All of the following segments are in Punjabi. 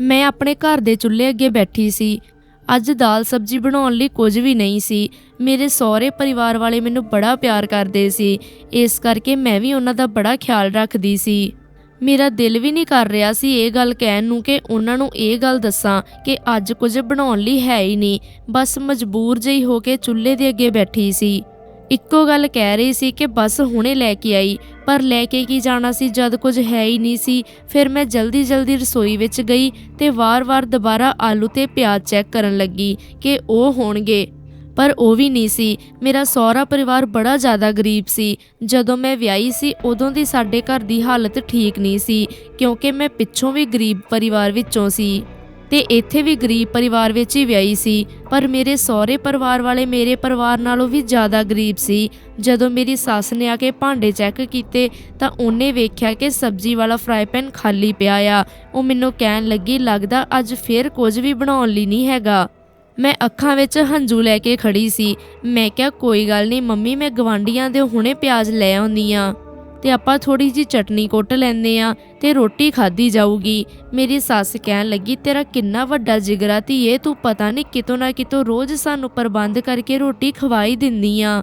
ਮੈਂ ਆਪਣੇ ਘਰ ਦੇ ਚੁੱਲ੍ਹੇ ਅੱਗੇ ਬੈਠੀ ਸੀ। ਅੱਜ ਦਾਲ ਸਬਜ਼ੀ ਬਣਾਉਣ ਲਈ ਕੁਝ ਵੀ ਨਹੀਂ ਸੀ। ਮੇਰੇ ਸਹੁਰੇ ਪਰਿਵਾਰ ਵਾਲੇ ਮੈਨੂੰ ਬੜਾ ਪਿਆਰ ਕਰਦੇ ਸੀ। ਇਸ ਕਰਕੇ ਮੈਂ ਵੀ ਉਹਨਾਂ ਦਾ ਬੜਾ ਖਿਆਲ ਰੱਖਦੀ ਸੀ। ਮੇਰਾ ਦਿਲ ਵੀ ਨਹੀਂ ਕਰ ਰਿਹਾ ਸੀ ਇਹ ਗੱਲ ਕਹਿਣ ਨੂੰ ਕਿ ਉਹਨਾਂ ਨੂੰ ਇਹ ਗੱਲ ਦੱਸਾਂ ਕਿ ਅੱਜ ਕੁਝ ਬਣਾਉਣ ਲਈ ਹੈ ਹੀ ਨਹੀਂ। ਬਸ ਮਜਬੂਰ ਜਿਹੀ ਹੋ ਕੇ ਚੁੱਲ੍ਹੇ ਦੇ ਅੱਗੇ ਬੈਠੀ ਸੀ। ਇੱਕੋ ਗੱਲ ਕਹਿ ਰਹੀ ਸੀ ਕਿ ਬਸ ਹੁਣੇ ਲੈ ਕੇ ਆਈ, ਪਰ ਲੈ ਕੇ ਕੀ ਜਾਣਾ ਸੀ ਜਦ ਕੁਝ ਹੈ ਹੀ ਨਹੀਂ ਸੀ। ਫਿਰ ਮੈਂ ਜਲਦੀ ਜਲਦੀ ਰਸੋਈ ਵਿੱਚ ਗਈ ਤੇ ਵਾਰ-ਵਾਰ ਦੁਬਾਰਾ ਆਲੂ ਤੇ ਪਿਆਜ਼ ਚੈੱਕ ਕਰਨ ਲੱਗੀ ਕਿ ਉਹ ਹੋਣਗੇ। ਪਰ ਉਹ ਵੀ ਨਹੀਂ ਸੀ। ਮੇਰਾ ਸਹੁਰਾ ਪਰਿਵਾਰ ਬੜਾ ਜ਼ਿਆਦਾ ਗਰੀਬ ਸੀ। ਜਦੋਂ ਮੈਂ ਵਿਆਹੀ ਸੀ, ਉਦੋਂ ਦੀ ਸਾਡੇ ਘਰ ਦੀ ਹਾਲਤ ਠੀਕ ਨਹੀਂ ਸੀ, ਕਿਉਂਕਿ ਮੈਂ ਪਿੱਛੋਂ ਵੀ ਗਰੀਬ ਪਰਿਵਾਰ ਵਿੱਚੋਂ ਸੀ। ਤੇ ਇੱਥੇ ਵੀ ਗਰੀਬ ਪਰਿਵਾਰ ਵਿੱਚ ਹੀ ਵਿਆਹੀ ਸੀ, ਪਰ ਮੇਰੇ ਸਹੁਰੇ ਪਰਿਵਾਰ ਵਾਲੇ ਮੇਰੇ ਪਰਿਵਾਰ ਨਾਲੋਂ ਵੀ ਜ਼ਿਆਦਾ ਗਰੀਬ ਸੀ। ਜਦੋਂ ਮੇਰੀ ਸੱਸ ਨੇ ਆ ਕੇ ਭਾਂਡੇ ਚੈੱਕ ਕੀਤੇ, ਤਾਂ ਉਹਨੇ ਵੇਖਿਆ ਕਿ ਸਬਜ਼ੀ ਵਾਲਾ ਫਰਾਈ ਪੈਨ ਖਾਲੀ ਪਿਆ ਆ। ਉਹ ਮੈਨੂੰ ਕਹਿਣ ਲੱਗੀ, ਲੱਗਦਾ ਅੱਜ ਫੇਰ ਕੁਝ ਵੀ ਬਣਾਉਣ ਲਈ ਨਹੀਂ ਹੈਗਾ। ਮੈਂ ਅੱਖਾਂ ਵਿੱਚ ਹੰਝੂ ਲੈ ਕੇ ਖੜੀ ਸੀ। ਮੈਂ ਕਿਹਾ, ਕੋਈ ਗੱਲ ਨਹੀਂ, ਮੰਮੀ, ਮੈਂ ਗਵਾਂਡੀਆਂ ਦੇ ਹੁਣੇ ਪਿਆਜ਼ ਲੈ ਆਉਂਦੀ ਆ। ਤੇ ਆਪਾਂ ਥੋੜੀ ਜੀ ਚਟਨੀ ਕੁੱਟ ਲੈਂਦੇ ਆ ਤੇ ਰੋਟੀ ਖਾਧੀ ਜਾਊਗੀ। ਮੇਰੀ ਸੱਸ ਕਹਿਣ ਲੱਗੀ, ਤੇਰਾ ਕਿੰਨਾ ਵੱਡਾ ਜਿਗਰਾ ਧੀਏ, ਤੂੰ ਪਤਾ ਨਹੀਂ ਕਿਤੋਂ ਨਾ ਕਿਤੋਂ ਰੋਜ਼ ਸਾਨੂੰ ਪ੍ਰਬੰਧ ਕਰਕੇ ਰੋਟੀ ਖਵਾਈ ਦਿੰਦੀ ਆ।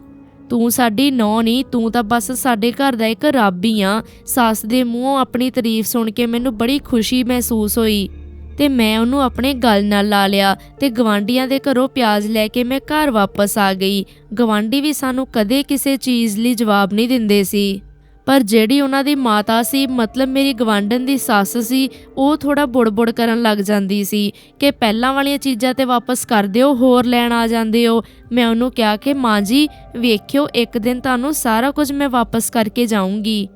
ਤੂੰ ਸਾਡੀ ਨੌ ਨਹੀਂ ਤੂੰ ਤਾਂ ਬਸ ਸਾਡੇ ਘਰ ਦਾ ਇੱਕ ਰੱਬ ਹੀ ਆ। ਸੱਸ ਦੇ ਮੂੰਹੋਂ ਆਪਣੀ ਤਾਰੀਫ ਸੁਣ ਕੇ ਮੈਨੂੰ ਬੜੀ ਖੁਸ਼ੀ ਮਹਿਸੂਸ ਹੋਈ ਤੇ ਮੈਂ ਉਹਨੂੰ ਆਪਣੇ ਗਲ ਨਾਲ ਲਾ ਲਿਆ ਤੇ ਗਵਾਂਡੀਆਂ ਦੇ ਘਰੋਂ ਪਿਆਜ਼ ਲੈ ਕੇ ਮੈਂ ਘਰ ਵਾਪਸ ਆ ਗਈ। ਗਵਾਂਡੀ ਵੀ ਸਾਨੂੰ ਕਦੇ ਕਿਸੇ ਚੀਜ਼ ਲਈ ਜਵਾਬ ਨਹੀਂ ਦਿੰਦੇ ਸੀ। ਪਰ ਜਿਹੜੀ ਉਹਨਾਂ ਦੀ ਮਾਤਾ ਸੀ, ਮਤਲਬ ਮੇਰੀ ਗਵਾਂਡਨ ਦੀ ਸੱਸ ਸੀ, ਉਹ ਥੋੜਾ ਬੁੜਬੁੜ ਕਰਨ ਲੱਗ ਜਾਂਦੀ ਸੀ ਕਿ ਪਹਿਲਾਂ ਵਾਲੀਆਂ ਚੀਜ਼ਾਂ ਤੇ ਵਾਪਸ ਕਰ ਦਿਓ, ਹੋਰ ਲੈਣ ਆ ਜਾਂਦੇ ਹੋ। ਮੈਂ ਉਹਨੂੰ ਕਿਹਾ ਕਿ ਮਾਂ ਜੀ, ਵੇਖਿਓ, ਇੱਕ ਦਿਨ ਤੁਹਾਨੂੰ ਸਾਰਾ ਕੁਝ ਮੈਂ ਵਾਪਸ ਕਰਕੇ ਜਾਊਂਗੀ।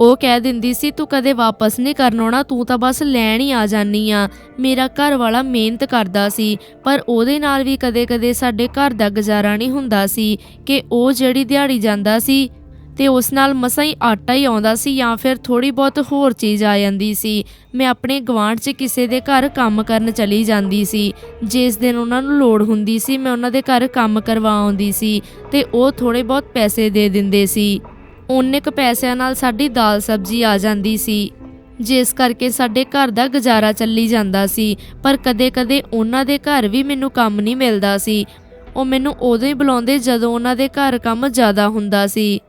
ਉਹ ਕਹਿ ਦਿੰਦੀ ਸੀ, ਤੂੰ ਕਦੇ ਵਾਪਸ ਨਹੀਂ ਕਰਨ ਆਉਣਾ, ਤੂੰ ਤਾਂ ਬਸ ਲੈਣ ਹੀ ਆ ਜਾਨੀ ਆ। ਮੇਰਾ ਘਰ ਵਾਲਾ ਮਿਹਨਤ ਕਰਦਾ ਸੀ, ਪਰ ਉਹਦੇ ਨਾਲ ਵੀ ਕਦੇ-ਕਦੇ ਸਾਡੇ ਘਰ ਦਾ ਗੁਜ਼ਾਰਾ ਨਹੀਂ ਹੁੰਦਾ ਸੀ ਕਿ ਉਹ ਜਿਹੜੀ ਦਿਹਾੜੀ ਜਾਂਦਾ ਸੀ ਤੇ ਉਸ ਨਾਲ ਮਸਾਂ ਹੀ ਆਟਾ ਹੀ ਆਉਂਦਾ ਸੀ ਜਾਂ ਫਿਰ ਥੋੜੀ ਬਹੁਤ ਹੋਰ ਚੀਜ਼ ਆ ਜਾਂਦੀ ਸੀ। ਮੈਂ ਆਪਣੇ ਗਵਾਂਢ 'ਚ ਕਿਸੇ ਦੇ ਘਰ ਕੰਮ ਕਰਨ ਚਲੀ ਜਾਂਦੀ ਸੀ। ਜਿਸ ਦਿਨ ਉਹਨਾਂ ਨੂੰ ਲੋੜ ਹੁੰਦੀ ਸੀ, ਮੈਂ ਉਹਨਾਂ ਦੇ ਘਰ ਕੰਮ ਕਰਵਾ ਆਉਂਦੀ ਸੀ ਤੇ ਉਹ ਥੋੜੇ ਬਹੁਤ ਪੈਸੇ ਦੇ ਦਿੰਦੇ ਸੀ। ਉਨੇ ਕੁ ਪੈਸਿਆਂ ਨਾਲ ਸਾਡੀ ਦਾਲ ਸਬਜ਼ੀ ਆ ਜਾਂਦੀ ਸੀ। ਜਿਸ ਕਰਕੇ ਸਾਡੇ ਘਰ ਦਾ ਗੁਜ਼ਾਰਾ ਚੱਲੀ ਜਾਂਦਾ ਸੀ, ਪਰ ਕਦੇ-ਕਦੇ ਉਹਨਾਂ ਦੇ ਘਰ ਵੀ ਮੈਨੂੰ ਕੰਮ ਨਹੀਂ ਮਿਲਦਾ ਸੀ। ਉਹ ਮੈਨੂੰ ਉਦੋਂ ਹੀ ਬੁਲਾਉਂਦੇ ਜਦੋਂ ਉਹਨਾਂ ਦੇ ਘਰ ਕੰਮ ਜ਼ਿਆਦਾ ਹੁੰਦਾ ਸੀ।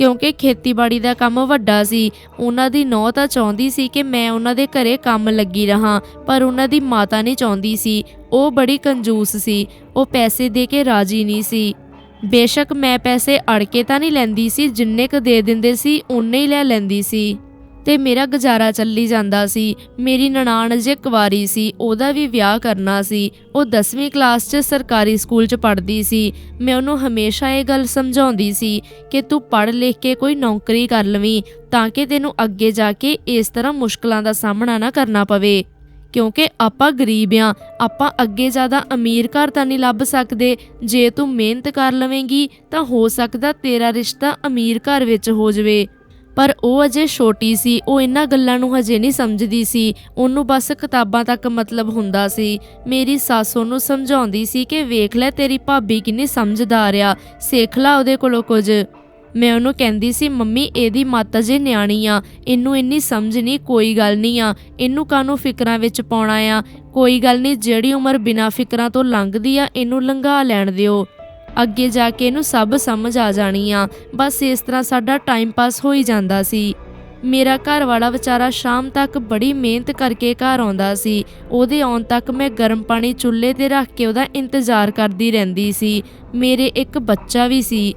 ਕਿਉਂਕਿ ਖੇਤੀਬਾੜੀ ਦਾ ਕੰਮ ਵੱਡਾ ਸੀ। ਉਹਨਾਂ ਦੀ ਨੌ ਤਾਂ ਚਾਹੁੰਦੀ ਸੀ ਕਿ ਮੈਂ ਉਹਨਾਂ ਦੇ ਘਰੇ ਕੰਮ ਲੱਗੀ ਰਹਾ, ਪਰ ਉਹਨਾਂ ਦੀ ਮਾਤਾ ਨਹੀਂ ਚਾਹੁੰਦੀ ਸੀ। ਉਹ ਬੜੀ ਕੰਜੂਸ ਸੀ। ਉਹ ਪੈਸੇ ਦੇ ਕੇ ਰਾਜੀ ਨਹੀਂ ਸੀ। ਬੇਸ਼ੱਕ ਮੈਂ ਪੈਸੇ ਅੜ ਕੇ ਤਾਂ ਨਹੀਂ ਲੈਂਦੀ ਸੀ, ਜਿੰਨੇ ਕ ਦੇ ਦਿੰਦੇ ਸੀ ਉਨੇ ਹੀ ਲੈ ਲੈਂਦੀ ਸੀ। ਤੇ ਮੇਰਾ ਗੁਜ਼ਾਰਾ ਚੱਲੀ ਜਾਂਦਾ ਸੀ। ਮੇਰੀ ਨਨਾਣ ਜੇ ਕੁਵਾਰੀ ਸੀ, ਉਹਦਾ ਵੀ ਵਿਆਹ ਕਰਨਾ ਸੀ। ਉਹ 10ਵੀਂ ਕਲਾਸ 'ਚ ਸਰਕਾਰੀ ਸਕੂਲ 'ਚ ਪੜ੍ਹਦੀ ਸੀ। ਮੈਂ ਉਹਨੂੰ ਹਮੇਸ਼ਾ ਇਹ ਗੱਲ ਸਮਝਾਉਂਦੀ ਸੀ ਕਿ ਤੂੰ ਪੜ੍ਹ ਲਿਖ ਕੇ ਕੋਈ ਨੌਕਰੀ ਕਰ ਲਵੀਂ, ਤਾਂ ਕਿ ਤੈਨੂੰ ਅੱਗੇ ਜਾ ਕੇ ਇਸ ਤਰ੍ਹਾਂ ਮੁਸ਼ਕਲਾਂ ਦਾ ਸਾਹਮਣਾ ਨਾ ਕਰਨਾ ਪਵੇ। ਕਿਉਂਕਿ ਆਪਾਂ ਗਰੀਬ ਆ, ਆਪਾਂ ਅੱਗੇ ਜ਼ਿਆਦਾ ਅਮੀਰ ਘਰ ਤਾਂ ਨਹੀਂ ਲੱਭ ਸਕਦੇ। ਜੇ ਤੂੰ ਮਿਹਨਤ ਕਰ ਲਵੇਂਗੀ, ਤਾਂ ਹੋ ਸਕਦਾ ਤੇਰਾ ਰਿਸ਼ਤਾ ਅਮੀਰ ਘਰ ਵਿੱਚ ਹੋ ਜਾਵੇ। ਪਰ ਉਹ ਅਜੇ ਛੋਟੀ ਸੀ, ਉਹ ਇਹਨਾਂ ਗੱਲਾਂ ਨੂੰ ਹਜੇ ਨਹੀਂ ਸਮਝਦੀ ਸੀ। ਉਹਨੂੰ ਬਸ ਕਿਤਾਬਾਂ ਤੱਕ ਮਤਲਬ ਹੁੰਦਾ ਸੀ। ਮੇਰੀ ਸੱਸ ਉਹਨੂੰ ਸਮਝਾਉਂਦੀ ਸੀ ਕਿ ਵੇਖ ਲੈ ਤੇਰੀ ਭਾਬੀ ਕਿੰਨੀ ਸਮਝਦਾਰ ਆ, ਸਿੱਖ ਲੈ ਉਹਦੇ ਕੋਲੋਂ ਕੁਝ। ਮੈਂ ਉਹਨੂੰ ਕਹਿੰਦੀ ਸੀ, ਮੰਮੀ, ਇਹਦੀ ਮਾਤਾ ਜੇ ਨਿਆਣੀ ਆ। ਇਹਨੂੰ ਇੰਨੀ ਸਮਝ ਨਹੀਂ, ਕੋਈ ਗੱਲ ਨਹੀਂ ਆ। ਇਹਨੂੰ ਕਾਹਨੂੰ ਫਿਕਰਾਂ ਵਿੱਚ ਪਾਉਣਾ ਆ? ਕੋਈ ਗੱਲ ਨਹੀਂ, ਜਿਹੜੀ ਉਮਰ ਬਿਨਾਂ ਫਿਕਰਾਂ ਤੋਂ ਲੰਘਦੀ ਆ, ਇਹਨੂੰ ਲੰਘਾ ਲੈਣ ਦਿਓ। ਅੱਗੇ ਜਾ ਕੇ ਇਹਨੂੰ ਸਭ ਸਮਝ ਆ ਜਾਣੀ ਆ। ਬਸ ਇਸ ਤਰ੍ਹਾਂ ਸਾਡਾ ਟਾਈਮ ਪਾਸ ਹੋਈ ਜਾਂਦਾ ਸੀ। ਮੇਰਾ ਘਰ ਵਾਲਾ ਵਿਚਾਰਾ ਸ਼ਾਮ ਤੱਕ ਬੜੀ ਮਿਹਨਤ ਕਰਕੇ ਘਰ ਆਉਂਦਾ ਸੀ। ਉਹਦੇ ਆਉਣ ਤੱਕ ਮੈਂ ਗਰਮ ਪਾਣੀ ਚੁੱਲ੍ਹੇ ਤੇ ਰੱਖ ਕੇ ਉਹਦਾ ਇੰਤਜ਼ਾਰ ਕਰਦੀ ਰਹਿੰਦੀ ਸੀ। ਮੇਰੇ ਇੱਕ ਬੱਚਾ ਵੀ ਸੀ।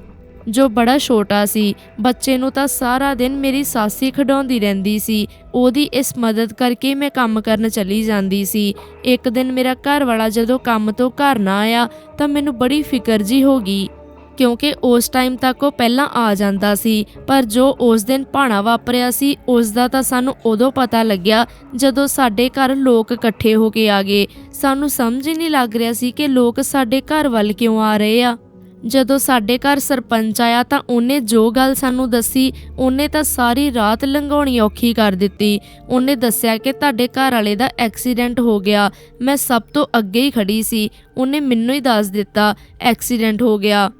ਜੋ ਬੜਾ ਛੋਟਾ ਸੀ, ਬੱਚੇ ਨੂੰ ਤਾਂ ਸਾਰਾ ਦਿਨ ਮੇਰੀ ਸਾਸੀ ਖਡਾਉਂਦੀ ਰਹਿੰਦੀ ਸੀ। ਉਹਦੀ ਇਸ ਮਦਦ ਕਰਕੇ ਮੈਂ ਕੰਮ ਕਰਨ ਚਲੀ ਜਾਂਦੀ ਸੀ। ਇੱਕ ਦਿਨ ਮੇਰਾ ਘਰ ਵਾਲਾ ਜਦੋਂ ਕੰਮ ਤੋਂ ਘਰ ਨਾ ਆਇਆ, ਤਾਂ ਮੈਨੂੰ ਬੜੀ ਫਿਕਰ ਜੀ ਹੋ ਗਈ, ਕਿਉਂਕਿ ਉਸ ਟਾਈਮ ਤੱਕ ਉਹ ਪਹਿਲਾਂ ਆ ਜਾਂਦਾ ਸੀ, ਪਰ ਜੋ ਉਸ ਦਿਨ ਭਾਣਾ ਵਾਪਰਿਆ ਸੀ, ਉਸ ਦਾ ਤਾਂ ਸਾਨੂੰ ਉਦੋਂ ਪਤਾ ਲੱਗਿਆ ਜਦੋਂ ਸਾਡੇ ਘਰ ਲੋਕ ਇਕੱਠੇ ਹੋ ਕੇ ਆ ਗਏ। ਸਾਨੂੰ ਸਮਝ ਹੀ ਨਹੀਂ ਲੱਗ ਰਿਹਾ ਸੀ ਕਿ ਲੋਕ ਸਾਡੇ ਘਰ ਵੱਲ ਕਿਉਂ ਆ ਰਹੇ ਆ। ਜਦੋਂ ਸਾਡੇ ਘਰ ਸਰਪੰਚ ਆਇਆ ਤਾਂ ਉਹਨੇ ਜੋ ਗੱਲ ਸਾਨੂੰ ਦੱਸੀ, ਉਹਨੇ ਤਾਂ ਸਾਰੀ ਰਾਤ ਲੰਘਾਉਣੀ ਔਖੀ ਕਰ ਦਿੱਤੀ। ਉਹਨੇ ਦੱਸਿਆ ਕਿ ਤੁਹਾਡੇ ਘਰ ਵਾਲੇ ਦਾ ਐਕਸੀਡੈਂਟ ਹੋ ਗਿਆ। ਮੈਂ ਸਭ ਤੋਂ ਅੱਗੇ ਹੀ ਖੜੀ ਸੀ। ਉਹਨੇ ਮੈਨੂੰ ਹੀ ਦੱਸ ਦਿੱਤਾ, ਐਕਸੀਡੈਂਟ ਹੋ ਗਿਆ।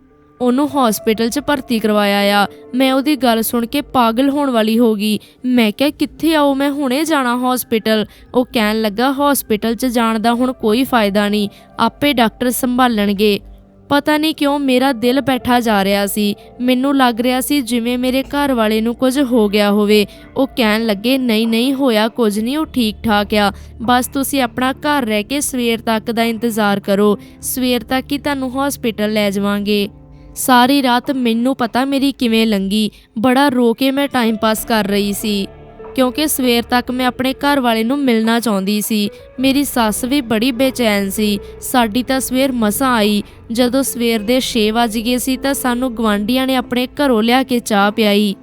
ਉਹਨੂੰ ਹਸਪੀਟਲ 'ਚ ਭਰਤੀ ਕਰਵਾਇਆ ਆ। ਮੈਂ ਉਹਦੀ ਗੱਲ ਸੁਣ ਕੇ ਪਾਗਲ ਹੋਣ ਵਾਲੀ ਹੋ ਗਈ। ਮੈਂ ਕਿਹਾ, ਕਿੱਥੇ ਆਓ? ਮੈਂ ਹੁਣੇ ਜਾਣਾ ਹਸਪੀਟਲ ਉਹ ਕਹਿਣ ਲੱਗਾ ਹਸਪੀਟਲ 'ਚ ਜਾਣ ਦਾ ਹੁਣ ਕੋਈ ਫਾਇਦਾ ਨਹੀਂ। ਆਪੇ ਡਾਕਟਰ ਸੰਭਾਲਣਗੇ। ਪਤਾ ਨਹੀਂ ਕਿਉਂ ਮੇਰਾ ਦਿਲ ਬੈਠਾ ਜਾ ਰਿਹਾ ਸੀ। ਮੈਨੂੰ ਲੱਗ ਰਿਹਾ ਸੀ ਜਿਵੇਂ ਮੇਰੇ ਘਰ ਵਾਲੇ ਨੂੰ ਕੁਝ ਹੋ ਗਿਆ ਹੋਵੇ। ਉਹ ਕਹਿਣ ਲੱਗੇ, ਨਹੀਂ ਨਹੀਂ, ਹੋਇਆ ਕੁਝ ਨਹੀਂ, ਉਹ ਠੀਕ ਠਾਕ ਆ। ਬਸ ਤੁਸੀਂ ਆਪਣਾ ਘਰ ਰਹਿ ਕੇ ਸਵੇਰ ਤੱਕ ਦਾ ਇੰਤਜ਼ਾਰ ਕਰੋ। ਸਵੇਰ ਤੱਕ ਹੀ ਤੁਹਾਨੂੰ ਹਸਪੀਟਲ ਲੈ ਜਾਵਾਂਗੇ। ਸਾਰੀ ਰਾਤ ਮੈਨੂੰ ਪਤਾ ਮੇਰੀ ਕਿਵੇਂ ਲੰਗੀ। ਬੜਾ ਰੋ ਕੇ ਮੈਂ ਟਾਈਮ ਪਾਸ ਕਰ ਰਹੀ ਸੀ। ਕਿਉਂਕਿ ਸਵੇਰ ਤੱਕ ਮੈਂ ਆਪਣੇ ਘਰ ਵਾਲੇ ਨੂੰ ਮਿਲਣਾ ਚਾਹੁੰਦੀ ਸੀ। ਮੇਰੀ ਸੱਸ ਵੀ ਬੜੀ ਬੇਚੈਨ ਸੀ। ਸਾਡੀ ਤਾਂ ਸਵੇਰ ਮਸਾਂ ਆਈ। ਜਦੋਂ ਸਵੇਰ ਦੇ 6 ਵਜ ਗਏ ਸੀ ਤਾਂ ਸਾਨੂੰ ਗਵਾਂਢੀਆਂ ਨੇ ਆਪਣੇ ਘਰੋਂ ਲਿਆ ਕੇ ਚਾਹ ਪਿਆਈ।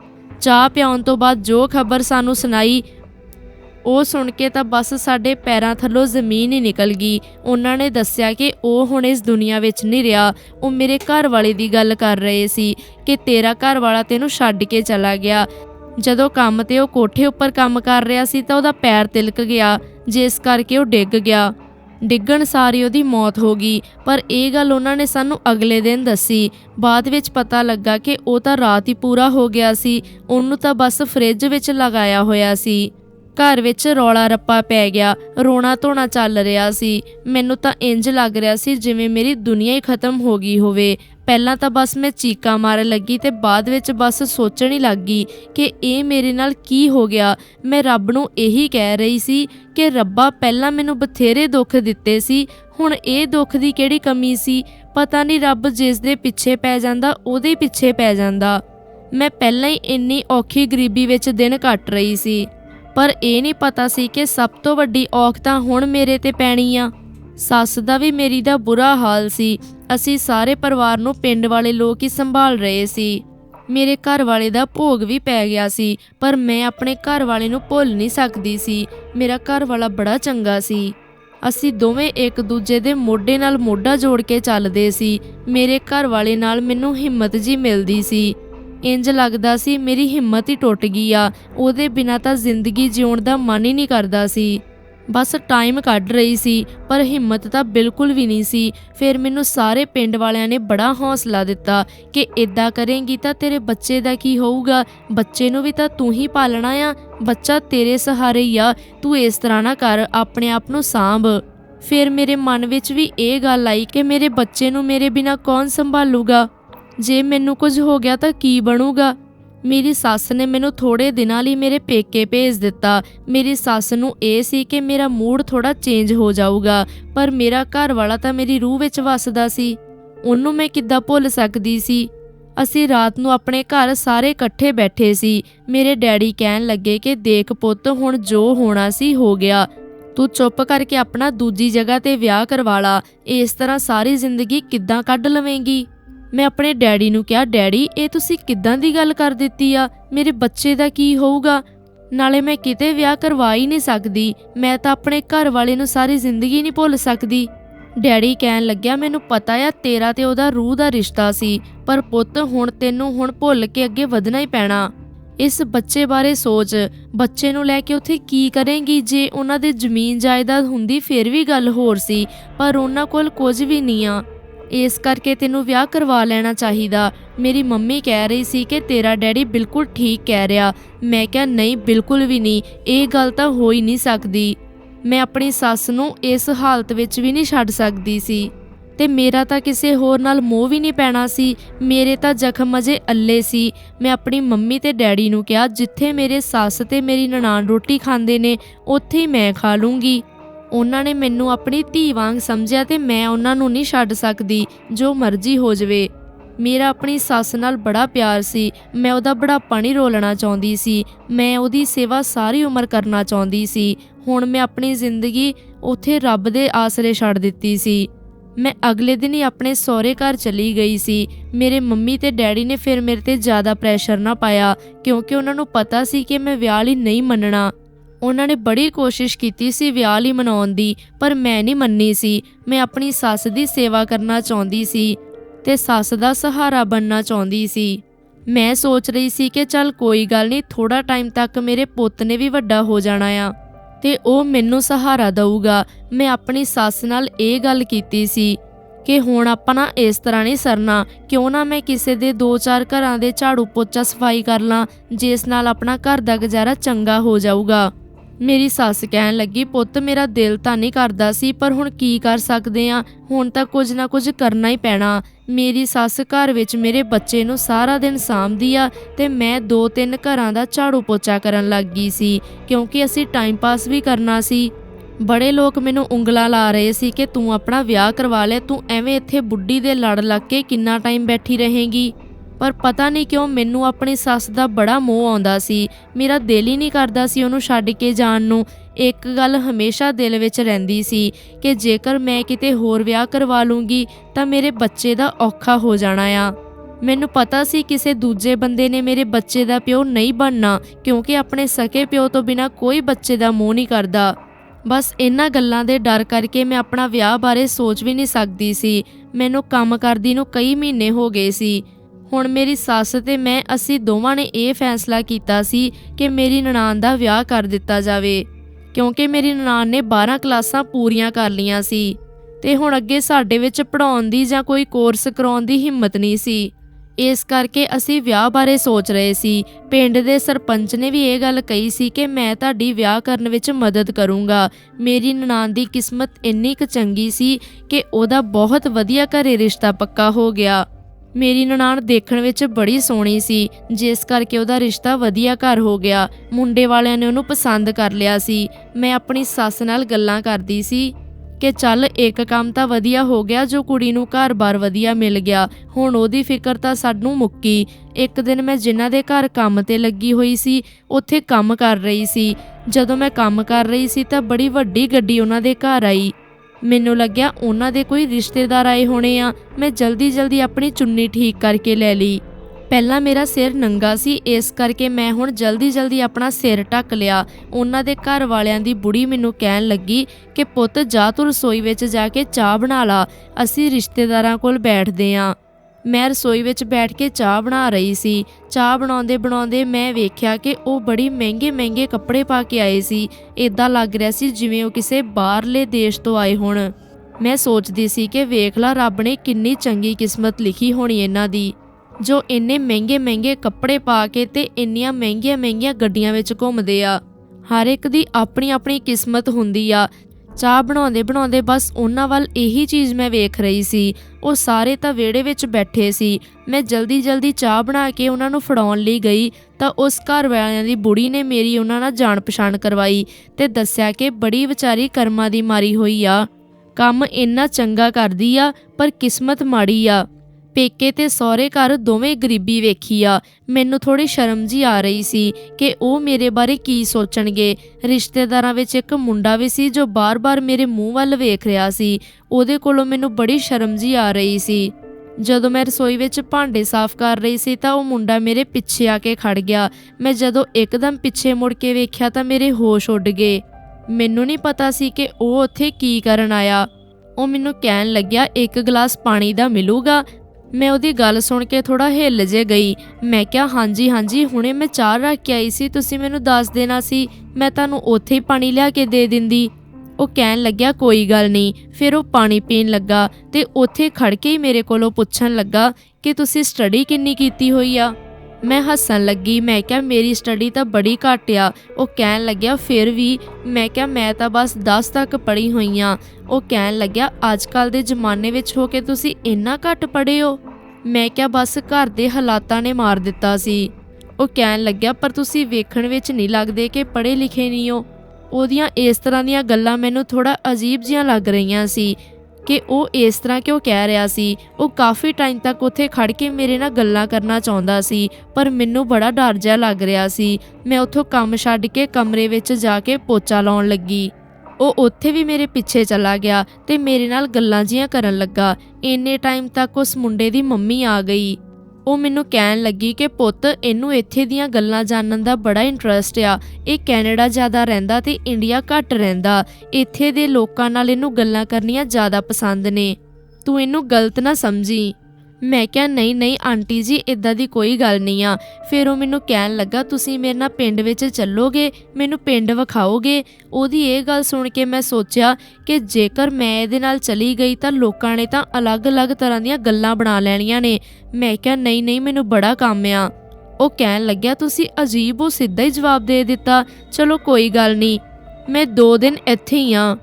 ਚਾਹ ਪਿਆਉਣ ਤੋਂ ਬਾਅਦ ਜੋ ਖਬਰ ਸਾਨੂੰ ਸੁਣਾਈ, ਉਹ ਸੁਣ ਕੇ ਤਾਂ ਬਸ ਸਾਡੇ ਪੈਰਾਂ ਥੱਲੋਂ ਜ਼ਮੀਨ ਹੀ ਨਿਕਲ ਗਈ। ਉਹਨਾਂ ਨੇ ਦੱਸਿਆ ਕਿ ਉਹ ਹੁਣ ਇਸ ਦੁਨੀਆ ਵਿੱਚ ਨਹੀਂ ਰਿਹਾ। ਉਹ ਮੇਰੇ ਘਰ ਵਾਲੇ ਦੀ ਗੱਲ ਕਰ ਰਹੇ ਸੀ ਕਿ ਤੇਰਾ ਘਰ ਵਾਲਾ ਤੈਨੂੰ ਛੱਡ ਕੇ ਚਲਾ ਗਿਆ। ਜਦੋਂ ਕੰਮ ਤੇ ਉਹ ਕੋਠੇ ਉੱਪਰ ਕੰਮ ਕਰ ਰਿਹਾ ਸੀ ਤਾਂ ਉਹਦਾ ਪੈਰ ਤਿਲਕ ਗਿਆ, ਜਿਸ ਕਰਕੇ ਉਹ ਡਿੱਗ ਗਿਆ। ਡਿੱਗਣ ਸਾਰੀ ਉਹਦੀ ਮੌਤ ਹੋ ਗਈ, ਪਰ ਇਹ ਗੱਲ ਉਹਨਾਂ ਨੇ ਸਾਨੂੰ ਅਗਲੇ ਦਿਨ ਦੱਸੀ। ਬਾਅਦ ਵਿੱਚ ਪਤਾ ਲੱਗਾ ਕਿ ਉਹ ਤਾਂ ਰਾਤ ਹੀ ਪੂਰਾ ਹੋ ਗਿਆ ਸੀ, ਉਹਨੂੰ ਤਾਂ ਬਸ ਫ੍ਰਿਜ ਵਿੱਚ ਲਗਾਇਆ ਹੋਇਆ ਸੀ। ਘਰ ਵਿੱਚ ਰੌਲਾ ਰੱਪਾ ਪੈ ਗਿਆ, ਰੋਣਾ ਧੋਣਾ ਚੱਲ ਰਿਹਾ ਸੀ। ਮੈਨੂੰ ਤਾਂ ਇੰਜ ਲੱਗ ਰਿਹਾ ਸੀ ਜਿਵੇਂ ਮੇਰੀ ਦੁਨੀਆ ਹੀ ਖਤਮ ਹੋ ਗਈ ਹੋਵੇ। ਪਹਿਲਾਂ ਤਾਂ ਬਸ ਮੈਂ ਚੀਕਾਂ ਮਾਰਨ ਲੱਗੀ ਤੇ ਬਾਅਦ ਵਿੱਚ ਬਸ ਸੋਚਣ ਹੀ ਲੱਗ ਗਈ ਕਿ ਇਹ ਮੇਰੇ ਨਾਲ ਕੀ ਹੋ ਗਿਆ। ਮੈਂ ਰੱਬ ਨੂੰ ਇਹੀ ਕਹਿ ਰਹੀ ਸੀ ਕਿ ਰੱਬਾ ਪਹਿਲਾਂ ਮੈਨੂੰ ਬਥੇਰੇ ਦੁੱਖ ਦਿੱਤੇ ਸੀ, ਹੁਣ ਇਹ ਦੁੱਖ ਦੀ ਕਿਹੜੀ ਕਮੀ ਸੀ? ਪਤਾ ਨਹੀਂ ਰੱਬ ਜਿਸ ਦੇ ਪਿੱਛੇ ਪੈ ਜਾਂਦਾ, ਉਹਦੇ ਪਿੱਛੇ ਪੈ ਜਾਂਦਾ। ਮੈਂ ਪਹਿਲਾਂ ਹੀ ਇੰਨੀ ਔਖੀ ਗਰੀਬੀ ਵਿੱਚ ਦਿਨ ਕੱਟ ਰਹੀ ਸੀ। ਪਰ ਇਹ ਨਹੀਂ ਪਤਾ ਸੀ ਕਿ ਸਭ ਤੋਂ ਵੱਡੀ ਔਖ ਤਾਂ ਹੁਣ ਮੇਰੇ ਤੇ ਪੈਣੀ ਆ। ਸੱਸ ਦਾ ਵੀ ਮੇਰੀ ਦਾ ਬੁਰਾ ਹਾਲ ਸੀ। ਅਸੀਂ ਸਾਰੇ ਪਰਿਵਾਰ ਨੂੰ ਪਿੰਡ ਵਾਲੇ ਲੋਕ ਹੀ ਸੰਭਾਲ ਰਹੇ ਸੀ। ਮੇਰੇ ਘਰ ਵਾਲੇ ਦਾ ਭੋਗ ਵੀ ਪੈ ਗਿਆ ਸੀ, ਪਰ ਮੈਂ ਆਪਣੇ ਘਰ ਵਾਲੇ ਨੂੰ ਭੁੱਲ ਨਹੀਂ ਸਕਦੀ ਸੀ। ਮੇਰਾ ਘਰ ਵਾਲਾ ਬੜਾ ਚੰਗਾ ਸੀ। ਅਸੀਂ ਦੋਵੇਂ ਇੱਕ ਦੂਜੇ ਦੇ ਮੋਢੇ ਨਾਲ ਮੋਢਾ ਜੋੜ ਕੇ ਚੱਲਦੇ ਸੀ। ਮੇਰੇ ਘਰ ਵਾਲੇ ਨਾਲ ਮੈਨੂੰ ਹਿੰਮਤ ਜੀ ਮਿਲਦੀ ਸੀ। ਇੰਜ ਲੱਗਦਾ ਸੀ ਮੇਰੀ ਹਿੰਮਤ ਹੀ ਟੁੱਟ ਗਈ ਆ। ਉਹਦੇ ਬਿਨਾਂ ਤਾਂ ਜ਼ਿੰਦਗੀ ਜਿਉਣ ਦਾ ਮਨ ਹੀ ਨਹੀਂ ਕਰਦਾ ਸੀ। ਬਸ ਟਾਈਮ ਕੱਢ ਰਹੀ ਸੀ, ਪਰ ਹਿੰਮਤ ਤਾਂ ਬਿਲਕੁਲ ਵੀ ਨਹੀਂ ਸੀ। ਫਿਰ ਮੈਨੂੰ ਸਾਰੇ ਪਿੰਡ ਵਾਲਿਆਂ ਨੇ ਬੜਾ ਹੌਸਲਾ ਦਿੱਤਾ ਕਿ ਇਦਾਂ ਕਰੇਂਗੀ ਤਾਂ ਤੇਰੇ ਬੱਚੇ ਦਾ ਕੀ ਹੋਊਗਾ? ਬੱਚੇ ਨੂੰ ਵੀ ਤਾਂ ਤੂੰ ਹੀ ਪਾਲਣਾ ਆ। ਬੱਚਾ ਤੇਰੇ ਸਹਾਰੇ ਹੀ ਆ। ਤੂੰ ਇਸ ਤਰ੍ਹਾਂ ਨਾ ਕਰ, ਆਪਣੇ ਆਪ ਨੂੰ ਸਾਂਭ। ਫਿਰ ਮੇਰੇ ਮਨ ਵਿੱਚ ਵੀ ਇਹ ਗੱਲ ਆਈ ਕਿ ਮੇਰੇ ਬੱਚੇ ਨੂੰ ਮੇਰੇ ਬਿਨਾ ਕੌਣ ਸੰਭਾਲੂਗਾ? ਜੇ ਮੈਨੂੰ ਕੁਝ ਹੋ ਗਿਆ ਤਾਂ ਕੀ ਬਣੂਗਾ? ਮੇਰੀ ਸੱਸ ਨੇ ਮੈਨੂੰ ਥੋੜੇ ਦਿਨਾਂ ਲਈ ਮੇਰੇ ਪੇਕੇ ਭੇਜ ਦਿੱਤਾ। ਮੇਰੀ ਸੱਸ ਨੂੰ ਇਹ ਸੀ ਕਿ ਮੇਰਾ ਮੂਡ ਥੋੜਾ ਚੇਂਜ ਹੋ ਜਾਊਗਾ, ਪਰ ਮੇਰਾ ਘਰ ਵਾਲਾ ਤਾਂ ਮੇਰੀ ਰੂਹ ਵਿੱਚ ਵੱਸਦਾ ਸੀ। ਉਹਨੂੰ ਮੈਂ ਕਿੱਦਾਂ ਭੁੱਲ ਸਕਦੀ ਸੀ? ਅਸੀਂ ਰਾਤ ਨੂੰ ਆਪਣੇ ਘਰ ਸਾਰੇ ਇਕੱਠੇ ਬੈਠੇ ਸੀ। ਮੇਰੇ ਡੈਡੀ ਕਹਿਣ ਲੱਗੇ ਕਿ ਦੇਖ ਪੁੱਤ, ਹੁਣ ਜੋ ਹੋਣਾ ਸੀ ਹੋ ਗਿਆ। ਤੂੰ ਚੁੱਪ ਕਰਕੇ ਆਪਣਾ ਦੂਜੀ ਜਗ੍ਹਾ ਤੇ ਵਿਆਹ ਕਰਵਾ ਲਾ। ਇਸ ਤਰ੍ਹਾਂ ਸਾਰੀ ਜ਼ਿੰਦਗੀ ਕਿੱਦਾਂ ਕੱਢ ਲਵੇਂਗੀ? ਮੈਂ ਆਪਣੇ ਡੈਡੀ ਨੂੰ ਕਿਹਾ, ਡੈਡੀ, ਇਹ ਤੁਸੀਂ ਕਿੱਦਾਂ ਦੀ ਗੱਲ ਕਰ ਦਿੱਤੀ ਆ? ਮੇਰੇ ਬੱਚੇ ਦਾ ਕੀ ਹੋਊਗਾ? ਨਾਲੇ ਮੈਂ ਕਿਤੇ ਵਿਆਹ ਕਰਵਾ ਹੀ ਨਹੀਂ ਸਕਦੀ। ਮੈਂ ਤਾਂ ਆਪਣੇ ਘਰ ਵਾਲੇ ਨੂੰ ਸਾਰੀ ਜ਼ਿੰਦਗੀ ਨਹੀਂ ਭੁੱਲ ਸਕਦੀ। ਡੈਡੀ ਕਹਿਣ ਲੱਗਿਆ, ਮੈਨੂੰ ਪਤਾ ਆ, ਤੇਰਾ ਤੇ ਉਹਦਾ ਰੂਹ ਦਾ ਰਿਸ਼ਤਾ ਸੀ, ਪਰ ਪੁੱਤ, ਹੁਣ ਤੈਨੂੰ ਹੁਣ ਭੁੱਲ ਕੇ ਅੱਗੇ ਵਧਣਾ ਹੀ ਪੈਣਾ। ਇਸ ਬੱਚੇ ਬਾਰੇ ਸੋਚ। ਬੱਚੇ ਨੂੰ ਲੈ ਕੇ ਉੱਥੇ ਕੀ ਕਰੇਂਗੀ? ਜੇ ਉਹਨਾਂ ਦੇ ਜ਼ਮੀਨ ਜਾਇਦਾਦ ਹੁੰਦੀ, ਫਿਰ ਵੀ ਗੱਲ ਹੋਰ ਸੀ, ਪਰ ਉਹਨਾਂ ਕੋਲ ਕੁਝ ਵੀ ਨਹੀਂ ਆ। ਇਸ ਕਰਕੇ ਤੈਨੂੰ ਵਿਆਹ ਕਰਵਾ ਲੈਣਾ ਚਾਹੀਦਾ। ਮੇਰੀ ਮੰਮੀ ਕਹਿ ਰਹੀ ਸੀ ਕਿ ਤੇਰਾ ਡੈਡੀ ਬਿਲਕੁਲ ਠੀਕ ਕਹਿ ਰਿਹਾ। ਮੈਂ ਕਿਹਾ, ਨਹੀਂ, ਬਿਲਕੁਲ ਵੀ ਨਹੀਂ। ਇਹ ਗੱਲ ਤਾਂ ਹੋ ਹੀ ਨਹੀਂ ਸਕਦੀ। ਮੈਂ ਆਪਣੀ ਸੱਸ ਨੂੰ ਇਸ ਹਾਲਤ ਵਿੱਚ ਵੀ ਨਹੀਂ ਛੱਡ ਸਕਦੀ ਸੀ। ਤੇ ਮੇਰਾ ਤਾਂ ਕਿਸੇ ਹੋਰ ਨਾਲ ਮੋਹ ਵੀ ਨਹੀਂ ਪੈਣਾ ਸੀ। ਮੇਰੇ ਤਾਂ ਜ਼ਖਮ ਅਜੇ ਅੱਲੇ ਸੀ। ਮੈਂ ਆਪਣੀ ਮੰਮੀ ਤੇ ਡੈਡੀ ਨੂੰ ਕਿਹਾ, ਜਿੱਥੇ ਮੇਰੇ ਸੱਸ ਤੇ ਮੇਰੀ ਨਨਾਣ ਰੋਟੀ ਖਾਂਦੇ ਨੇ, ਉੱਥੇ ਹੀ ਮੈਂ ਖਾ ਲੂੰਗੀ। ਉਹਨਾਂ ਨੇ ਮੈਨੂੰ ਆਪਣੀ ਧੀ ਵਾਂਗ ਸਮਝਿਆ ਤੇ ਮੈਂ ਉਹਨਾਂ ਨੂੰ ਨਹੀਂ ਛੱਡ ਸਕਦੀ, ਜੋ ਮਰਜ਼ੀ ਹੋ ਜਾਵੇ। ਮੇਰਾ ਆਪਣੀ ਸੱਸ ਨਾਲ ਬੜਾ ਪਿਆਰ ਸੀ। ਮੈਂ ਉਹਦਾ ਬੁਢਾਪਾ ਨਹੀਂ ਰੋਲਣਾ ਚਾਹੁੰਦੀ ਸੀ। ਮੈਂ ਉਹਦੀ ਸੇਵਾ ਸਾਰੀ ਉਮਰ ਕਰਨਾ ਚਾਹੁੰਦੀ ਸੀ। ਹੁਣ ਮੈਂ ਆਪਣੀ ਜ਼ਿੰਦਗੀ ਉੱਥੇ ਰੱਬ ਦੇ ਆਸਰੇ ਛੱਡ ਦਿੱਤੀ ਸੀ। ਮੈਂ ਅਗਲੇ ਦਿਨ ਹੀ ਆਪਣੇ ਸਹੁਰੇ ਘਰ ਚਲੀ ਗਈ ਸੀ। ਮੇਰੇ ਮੰਮੀ ਤੇ ਡੈਡੀ ਨੇ ਫਿਰ ਮੇਰੇ ਤੇ ਜ਼ਿਆਦਾ ਪ੍ਰੈਸ਼ਰ ਨਾ ਪਾਇਆ, ਕਿਉਂਕਿ ਉਹਨਾਂ ਨੂੰ ਪਤਾ ਸੀ ਕਿ ਮੈਂ ਵਿਆਹ ਲਈ ਨਹੀਂ ਮੰਨਣਾ। ਉਹਨਾਂ ਨੇ ਬੜੀ ਕੋਸ਼ਿਸ਼ ਕੀਤੀ ਸੀ ਵਿਆਹ ਲਈ ਮਨਾਉਣ ਦੀ, ਪਰ ਮੈਂ ਨਹੀਂ ਮੰਨੀ ਸੀ। ਮੈਂ ਆਪਣੀ ਸੱਸ ਦੀ ਸੇਵਾ ਕਰਨਾ ਚਾਹੁੰਦੀ ਸੀ ਤੇ ਸੱਸ ਦਾ ਸਹਾਰਾ ਬਣਨਾ ਚਾਹੁੰਦੀ ਸੀ। ਮੈਂ ਸੋਚ ਰਹੀ ਸੀ ਕਿ ਚੱਲ ਕੋਈ ਗੱਲ ਨਹੀਂ ਥੋੜਾ ਟਾਈਮ ਤੱਕ ਮੇਰੇ ਪੁੱਤ ਨੇ ਵੀ ਵੱਡਾ ਹੋ ਜਾਣਾ ਆ ਤੇ ਉਹ ਮੈਨੂੰ ਸਹਾਰਾ ਦੇਊਗਾ। ਮੈਂ ਆਪਣੀ ਸੱਸ ਨਾਲ ਇਹ ਗੱਲ ਕੀਤੀ ਸੀ ਕਿ ਹੁਣ ਆਪਾਂ ਨਾ ਇਸ ਤਰ੍ਹਾਂ ਨਹੀਂ ਸਰਨਾ, ਕਿਉਂ ਨਾ ਮੈਂ ਕਿਸੇ ਦੇ ਦੋ ਚਾਰ ਘਰਾਂ ਦੇ ਝਾੜੂ ਪੋਚਾ ਸਫ਼ਾਈ ਕਰ ਲਾਂ, ਜਿਸ ਨਾਲ ਆਪਣਾ ਘਰ ਦਾ ਗੁਜ਼ਾਰਾ ਚੰਗਾ ਹੋ ਜਾਊਗਾ। ਮੇਰੀ ਸੱਸ ਕਹਿਣ ਲੱਗੀ, ਪੁੱਤ, ਮੇਰਾ ਦਿਲ ਤਾਂ ਨਹੀਂ ਕਰਦਾ ਸੀ, ਪਰ ਹੁਣ ਕੀ ਕਰ ਸਕਦੇ ਆ? ਹੁਣ ਤਾਂ ਕੁਝ ਨਾ ਕੁਝ ਕਰਨਾ ਹੀ ਪੈਣਾ। ਮੇਰੀ ਸੱਸ ਘਰ ਵਿੱਚ ਮੇਰੇ ਬੱਚੇ ਨੂੰ ਸਾਰਾ ਦਿਨ ਸਾਂਭਦੀ ਆ ਤੇ ਮੈਂ ਦੋ ਤਿੰਨ ਘਰਾਂ ਦਾ ਝਾੜੂ ਪੋਚਾ ਕਰਨ ਲੱਗ ਗਈ ਸੀ, ਕਿਉਂਕਿ ਅਸੀਂ ਟਾਈਮ ਪਾਸ ਵੀ ਕਰਨਾ ਸੀ। ਬੜੇ ਲੋਕ ਮੈਨੂੰ ਉਂਗਲਾਂ ਲਾ ਰਹੇ ਸੀ ਕਿ ਤੂੰ ਆਪਣਾ ਵਿਆਹ ਕਰਵਾ ਲੈ, ਤੂੰ ਐਵੇਂ ਇੱਥੇ ਬੁੱਢੀ ਦੇ ਲੜ ਲੱਗ ਕੇ ਕਿੰਨਾ ਟਾਈਮ ਬੈਠੀ ਰਹੇਂਗੀ? ਪਰ ਪਤਾ ਨਹੀਂ ਕਿਉਂ ਮੈਨੂੰ ਆਪਣੀ ਸੱਸ ਦਾ ਬੜਾ ਮੋਹ ਆਉਂਦਾ ਸੀ। ਮੇਰਾ ਦਿਲ ਹੀ ਨਹੀਂ ਕਰਦਾ ਸੀ ਉਹਨੂੰ ਛੱਡ ਕੇ ਜਾਣ ਨੂੰ। ਇੱਕ ਗੱਲ ਹਮੇਸ਼ਾ ਦਿਲ ਵਿੱਚ ਰਹਿੰਦੀ ਸੀ ਕਿ ਜੇਕਰ ਮੈਂ ਕਿਤੇ ਹੋਰ ਵਿਆਹ ਕਰਵਾ ਲੂੰਗੀ ਤਾਂ ਮੇਰੇ ਬੱਚੇ ਦਾ ਔਖਾ ਹੋ ਜਾਣਾ ਆ। ਮੈਨੂੰ ਪਤਾ ਸੀ ਕਿਸੇ ਦੂਜੇ ਬੰਦੇ ਨੇ ਮੇਰੇ ਬੱਚੇ ਦਾ ਪਿਓ ਨਹੀਂ ਬਣਨਾ, ਕਿਉਂਕਿ ਆਪਣੇ ਸਕੇ ਪਿਓ ਤੋਂ ਬਿਨਾ ਕੋਈ ਬੱਚੇ ਦਾ ਮੋਹ ਨਹੀਂ ਕਰਦਾ। ਬਸ ਇਹਨਾਂ ਗੱਲਾਂ ਦੇ ਡਰ ਕਰਕੇ ਮੈਂ ਆਪਣਾ ਵਿਆਹ ਬਾਰੇ ਸੋਚ ਵੀ ਨਹੀਂ ਸਕਦੀ ਸੀ। ਮੈਨੂੰ ਕੰਮ ਕਰਦੀ ਨੂੰ ਕਈ ਮਹੀਨੇ ਹੋ ਗਏ ਸੀ। ਹੁਣ ਮੇਰੀ ਸੱਸ ਤੇ ਮੈਂ ਅਸੀਂ ਦੋਵਾਂ ਨੇ ਇਹ ਫੈਸਲਾ ਕੀਤਾ ਸੀ ਕਿ ਮੇਰੀ ਨਨਾਣ ਦਾ ਵਿਆਹ ਕਰ ਦਿੱਤਾ ਜਾਵੇ, ਕਿਉਂਕਿ ਮੇਰੀ ਨਨਾਣ ਨੇ 12 ਕਲਾਸਾਂ ਪੂਰੀਆਂ ਕਰ ਲੀਆਂ ਸੀ ਤੇ ਹੁਣ ਅੱਗੇ ਸਾਡੇ ਵਿੱਚ ਪੜਾਉਣ ਦੀ ਜਾਂ ਕੋਈ ਕੋਰਸ ਕਰਾਉਣ ਦੀ ਹਿੰਮਤ ਨਹੀਂ ਸੀ। ਇਸ ਕਰਕੇ ਅਸੀਂ ਵਿਆਹ ਬਾਰੇ ਸੋਚ ਰਹੇ ਸੀ। ਪਿੰਡ ਦੇ ਸਰਪੰਚ ਨੇ ਵੀ ਇਹ ਗੱਲ ਕਹੀ ਸੀ ਕਿ ਮੈਂ ਤੁਹਾਡੀ ਵਿਆਹ ਕਰਨ ਵਿੱਚ ਮਦਦ ਕਰੂੰਗਾ। ਮੇਰੀ ਨਨਾਣ ਦੀ ਕਿਸਮਤ ਇੰਨੀ ਕੁ ਚੰਗੀ ਸੀ ਕਿ ਉਹਦਾ ਬਹੁਤ ਵਧੀਆ ਘਰੇ ਰਿਸ਼ਤਾ ਪੱਕਾ ਹੋ ਗਿਆ। ਮੇਰੀ ਨਨਾਣ ਦੇਖਣ ਵਿੱਚ ਬੜੀ ਸੋਹਣੀ ਸੀ, ਜਿਸ ਕਰਕੇ ਉਹਦਾ ਰਿਸ਼ਤਾ ਵਧੀਆ ਘਰ ਹੋ ਗਿਆ। ਮੁੰਡੇ ਵਾਲਿਆਂ ਨੇ ਉਹਨੂੰ ਪਸੰਦ ਕਰ ਲਿਆ ਸੀ। ਮੈਂ ਆਪਣੀ ਸੱਸ ਨਾਲ ਗੱਲਾਂ ਕਰਦੀ ਸੀ ਕਿ ਚੱਲ ਇੱਕ ਕੰਮ ਤਾਂ ਵਧੀਆ ਹੋ ਗਿਆ, ਜੋ ਕੁੜੀ ਨੂੰ ਘਰ-ਬਾਰ ਵਧੀਆ ਮਿਲ ਗਿਆ। ਹੁਣ ਉਹਦੀ ਫਿਕਰ ਤਾਂ ਸਾਨੂੰ ਮੁੱਕੀ। ਇੱਕ ਦਿਨ ਮੈਂ ਜਿਨ੍ਹਾਂ ਦੇ ਘਰ ਕੰਮ ਤੇ ਲੱਗੀ ਹੋਈ ਸੀ, ਉੱਥੇ ਕੰਮ ਕਰ ਰਹੀ ਸੀ। ਜਦੋਂ ਮੈਂ ਕੰਮ ਕਰ ਰਹੀ ਸੀ ਤਾਂ ਬੜੀ ਵੱਡੀ ਗੱਡੀ ਉਹਨਾਂ ਦੇ ਘਰ ਆਈ। ਮੈਨੂੰ ਲੱਗਿਆ ਉਹਨਾਂ ਦੇ ਕੋਈ ਰਿਸ਼ਤੇਦਾਰ ਆਏ ਹੋਣੇ ਆ। ਮੈਂ ਜਲਦੀ-ਜਲਦੀ ਆਪਣੀ ਚੁੰਨੀ ਠੀਕ ਕਰਕੇ ਲੈ ਲਈ। ਪਹਿਲਾਂ ਮੇਰਾ ਸਿਰ ਨੰਗਾ ਸੀ, ਇਸ ਕਰਕੇ ਮੈਂ ਹੁਣ ਜਲਦੀ-ਜਲਦੀ ਆਪਣਾ ਸਿਰ ਢੱਕ ਲਿਆ। ਉਹਨਾਂ ਦੇ ਘਰ ਵਾਲਿਆਂ ਦੀ ਬੁੜੀ ਮੈਨੂੰ ਕਹਿਣ ਲੱਗੀ ਕਿ ਪੁੱਤ ਜਾ ਤੂੰ ਰਸੋਈ ਵਿੱਚ ਜਾ ਕੇ ਚਾਹ ਬਣਾ ਲਾ। ਅਸੀਂ ਰਿਸ਼ਤੇਦਾਰਾਂ ਕੋਲ ਬੈਠਦੇ ਆਂ। ਮੈਂ ਰਸੋਈ ਵਿੱਚ ਬੈਠ ਕੇ ਚਾਹ ਬਣਾ ਰਹੀ ਸੀ। ਚਾਹ ਬਣਾਉਂਦੇ ਬਣਾਉਂਦੇ ਮੈਂ ਵੇਖਿਆ ਕਿ ਉਹ ਬੜੀ ਮਹਿੰਗੇ ਮਹਿੰਗੇ ਕੱਪੜੇ ਪਾ ਕੇ ਆਏ ਸੀ। ਇਦਾਂ ਲੱਗ ਰਿਹਾ ਸੀ ਜਿਵੇਂ ਉਹ ਕਿਸੇ ਬਾਹਰਲੇ ਦੇਸ਼ ਤੋਂ ਆਏ ਹੋਣ। ਮੈਂ ਸੋਚਦੀ ਸੀ ਕਿ ਵੇਖ ਲਾ ਰੱਬ ਨੇ ਕਿੰਨੀ ਚੰਗੀ ਕਿਸਮਤ ਲਿਖੀ ਹੋਣੀ ਇਹਨਾਂ ਦੀ। ਜੋ ਇੰਨੇ ਮਹਿੰਗੇ ਮਹਿੰਗੇ ਕੱਪੜੇ ਪਾ ਕੇ ਤੇ ਇੰਨੀਆਂ ਮਹਿੰਗੀਆਂ ਮਹਿੰਗੀਆਂ ਗੱਡੀਆਂ ਵਿੱਚ ਘੁੰਮਦੇ ਆ। ਹਰ ਇੱਕ ਦੀ ਆਪਣੀ ਆਪਣੀ ਕਿਸਮਤ ਹੁੰਦੀ ਆ। ਚਾਹ ਬਣਾਉਂਦੇ ਬਣਾਉਂਦੇ ਬਸ ਉਹਨਾਂ ਵੱਲ ਇਹੀ ਚੀਜ਼ ਮੈਂ ਵੇਖ ਰਹੀ ਸੀ। ਉਹ ਸਾਰੇ ਤਾਂ ਵਿਹੜੇ ਵਿੱਚ ਬੈਠੇ ਸੀ। ਮੈਂ ਜਲਦੀ ਜਲਦੀ ਚਾਹ ਬਣਾ ਕੇ ਉਹਨਾਂ ਨੂੰ ਫੜਾਉਣ ਲਈ ਗਈ ਤਾਂ ਉਸ ਘਰ ਵਾਲਿਆਂ ਦੀ ਬੁੜੀ ਨੇ ਮੇਰੀ ਉਹਨਾਂ ਨਾਲ ਜਾਣ ਪਛਾਣ ਕਰਵਾਈ ਤੇ ਦੱਸਿਆ ਕਿ ਬੜੀ ਵਿਚਾਰੀ ਕਰਮਾਂ ਦੀ ਮਾਰੀ ਹੋਈ ਆ। ਕੰਮ ਇੰਨਾ ਚੰਗਾ ਕਰਦੀ ਆ, ਪਰ ਕਿਸਮਤ ਮਾੜੀ ਆ। ਪੇਕੇ ਤੇ ਸਹੁਰੇ ਘਰ ਦੋਵੇਂ ਗਰੀਬੀ ਵੇਖੀ ਆ। ਮੈਨੂੰ ਥੋੜੀ ਸ਼ਰਮ ਜੀ ਆ ਰਹੀ ਸੀ ਕਿ ਉਹ ਮੇਰੇ ਬਾਰੇ ਕੀ ਸੋਚਣਗੇ। ਰਿਸ਼ਤੇਦਾਰਾਂ ਵਿੱਚ ਇੱਕ ਮੁੰਡਾ ਵੀ ਸੀ ਜੋ ਬਾਰ-ਬਾਰ ਮੇਰੇ ਮੂੰਹ ਵੱਲ ਵੇਖ ਰਿਹਾ ਸੀ। ਉਹਦੇ ਕੋਲੋਂ ਮੈਨੂੰ ਬੜੀ ਸ਼ਰਮ ਜੀ ਆ ਰਹੀ ਸੀ। ਜਦੋਂ ਮੈਂ ਰਸੋਈ ਵਿੱਚ ਭਾਂਡੇ ਸਾਫ਼ ਕਰ ਰਹੀ ਸੀ ਤਾਂ ਉਹ ਮੁੰਡਾ ਮੇਰੇ ਪਿੱਛੇ ਆ ਕੇ ਖੜ ਗਿਆ। ਮੈਂ ਜਦੋਂ ਇੱਕਦਮ ਪਿੱਛੇ ਮੁੜ ਕੇ ਵੇਖਿਆ ਤਾਂ ਮੇਰੇ ਹੋਸ਼ ਉੱਡ ਗਏ। ਮੈਨੂੰ ਨਹੀਂ ਪਤਾ ਸੀ ਕਿ ਉਹ ਉੱਥੇ ਕੀ ਕਰਨ ਆਇਆ। ਉਹ ਮੈਨੂੰ ਕਹਿਣ ਲੱਗਿਆ, ਇੱਕ ਗਲਾਸ ਪਾਣੀ ਦਾ ਮਿਲੂਗਾ? ਮੈਂ ਉਹਦੀ ਗੱਲ ਸੁਣ ਕੇ ਥੋੜਾ ਹਿੱਲ ਜੇ ਗਈ। ਮੈਂ ਕਿਹਾ, ਹਾਂਜੀ ਹਾਂਜੀ, ਹੁਣੇ ਮੈਂ ਚਾਹ ਰੱਖ ਕੇ ਆਈ ਸੀ, ਤੁਸੀਂ ਮੈਨੂੰ ਦੱਸ ਦੇਣਾ ਸੀ, ਮੈਂ ਤੁਹਾਨੂੰ ਉੱਥੇ ਹੀ ਪਾਣੀ ਲਿਆ ਕੇ ਦੇ ਦਿੰਦੀ। ਉਹ ਕਹਿਣ ਲੱਗਿਆ, ਕੋਈ ਗੱਲ ਨਹੀਂ। ਫਿਰ ਉਹ ਪਾਣੀ ਪੀਣ ਲੱਗਾ ਤੇ ਉੱਥੇ ਖੜ ਕੇ ਹੀ ਮੇਰੇ ਕੋਲੋਂ ਪੁੱਛਣ ਲੱਗਾ ਕਿ ਤੁਸੀਂ ਸਟੱਡੀ ਕਿੰਨੀ ਕੀਤੀ ਹੋਈ ਆ? ਮੈਂ ਹੱਸਣ ਲੱਗੀ, ਮੈਂ ਕਿਹਾ, ਮੇਰੀ ਸਟੱਡੀ ਤਾਂ ਬੜੀ ਘੱਟ ਆ। ਉਹ ਕਹਿਣ ਲੱਗਿਆ, ਫਿਰ ਵੀ। ਮੈਂ ਕਿਹਾ, ਮੈਂ ਤਾਂ ਬਸ 10 ਤੱਕ ਪੜ੍ਹੀ ਹੋਈ ਆ। ਉਹ ਕਹਿਣ ਲੱਗਿਆ ਅੱਜ ਕੱਲ ਦੇ ਜ਼ਮਾਨੇ ਵਿੱਚ ਹੋ ਕੇ ਤੁਸੀਂ ਇੰਨਾ ਘੱਟ ਪੜ੍ਹੇ ਹੋ? ਮੈਂ ਕਿਹਾ, ਬਸ ਘਰ ਦੇ ਹਾਲਾਤਾਂ ਨੇ ਮਾਰ ਦਿੱਤਾ ਸੀ। ਉਹ ਕਹਿਣ ਲੱਗਿਆ, ਪਰ ਤੁਸੀਂ ਵੇਖਣ ਵਿੱਚ ਨਹੀਂ ਲੱਗਦੇ ਕਿ ਪੜ੍ਹੇ ਲਿਖੇ ਨਹੀਂ ਹੋ। ਉਹਦੀਆਂ ਇਸ ਤਰ੍ਹਾਂ ਦੀਆਂ ਗੱਲਾਂ ਮੈਨੂੰ ਥੋੜਾ ਅਜੀਬ ਜਿਹੀਆਂ ਲੱਗ ਰਹੀਆਂ ਸੀ। ਕਿ ਉਹ ਇਸ ਤਰ੍ਹਾਂ ਕਿਉਂ ਕਹਿ ਰਿਹਾ ਸੀ? ਉਹ ਕਾਫੀ ਟਾਈਮ ਤੱਕ ਉੱਥੇ ਖੜ ਕੇ ਮੇਰੇ ਨਾਲ ਗੱਲਾਂ ਕਰਨਾ ਚਾਹੁੰਦਾ ਸੀ, ਪਰ ਮੈਨੂੰ ਬੜਾ ਡਰ ਜਿਹਾ ਲੱਗ ਰਿਹਾ ਸੀ। ਮੈਂ ਉੱਥੋਂ ਕੰਮ ਛੱਡ ਕੇ ਕਮਰੇ ਵਿੱਚ ਜਾ ਕੇ ਪੋਚਾ ਲਾਉਣ ਲੱਗੀ। ਉਹ ਉੱਥੇ ਵੀ ਮੇਰੇ ਪਿੱਛੇ ਚਲਾ ਗਿਆ ਤੇ ਮੇਰੇ ਨਾਲ ਗੱਲਾਂ ਜੀਆਂ ਕਰਨ ਲੱਗਾ। ਇੰਨੇ ਟਾਈਮ ਤੱਕ ਉਸ ਮੁੰਡੇ ਦੀ ਮੰਮੀ ਆ ਗਈ। ਉਹ ਮੈਨੂੰ ਕਹਿਣ ਲੱਗੀ ਕਿ ਪੁੱਤ, ਇਹਨੂੰ ਇੱਥੇ ਦੀਆਂ ਗੱਲਾਂ ਜਾਣਨ ਦਾ ਬੜਾ ਇੰਟਰਸਟ ਆ। ਇਹ ਕੈਨੇਡਾ ਜ਼ਿਆਦਾ ਰਹਿੰਦਾ ਤੇ ਇੰਡੀਆ ਘੱਟ ਰਹਿੰਦਾ। ਇੱਥੇ ਦੇ ਲੋਕਾਂ ਨਾਲ ਇਹਨੂੰ ਗੱਲਾਂ ਕਰਨੀਆਂ ਜ਼ਿਆਦਾ ਪਸੰਦ ਨੇ। ਤੂੰ ਇਹਨੂੰ ਗਲਤ ਨਾ ਸਮਝੀ। ਮੈਂ ਕਿਹਾ, ਨਹੀਂ ਨਹੀਂ, ਆਂਟੀ ਜੀ ਇਦਾਂ ਦੀ ਕੋਈ ਗੱਲ ਨਹੀਂ ਆ। ਫਿਰ ਉਹ ਮੈਨੂੰ ਕਹਿਣ ਲੱਗਾ, ਤੁਸੀਂ ਮੇਰੇ ਨਾਲ ਪਿੰਡ ਵਿੱਚ ਚੱਲੋਗੇ, ਮੈਨੂੰ ਪਿੰਡ ਵਿਖਾਓਗੇ। ਉਹਦੀ ਇਹ ਗੱਲ ਸੁਣ ਕੇ ਮੈਂ ਸੋਚਿਆ ਕਿ ਜੇਕਰ ਮੈਂ ਇਹਦੇ ਨਾਲ ਚਲੀ ਗਈ ਤਾਂ ਲੋਕਾਂ ਨੇ ਤਾਂ ਅਲੱਗ-ਅਲੱਗ ਤਰ੍ਹਾਂ ਦੀਆਂ ਗੱਲਾਂ ਬਣਾ ਲੈਣੀਆਂ ਨੇ। ਮੈਂ ਕਿਹਾ, ਨਹੀਂ ਨਹੀਂ, ਮੈਨੂੰ ਬੜਾ ਕੰਮ ਆ। ਉਹ ਕਹਿਣ ਲੱਗਿਆ, ਤੁਸੀਂ ਅਜੀਬ ਉਹ ਸਿੱਧਾ ਹੀ ਜਵਾਬ ਦੇ ਦਿੱਤਾ। ਚਲੋ, ਕੋਈ ਗੱਲ ਨਹੀਂ। ਮੈਂ 2 ਦਿਨ ਇੱਥੇ ਹੀ ਆ।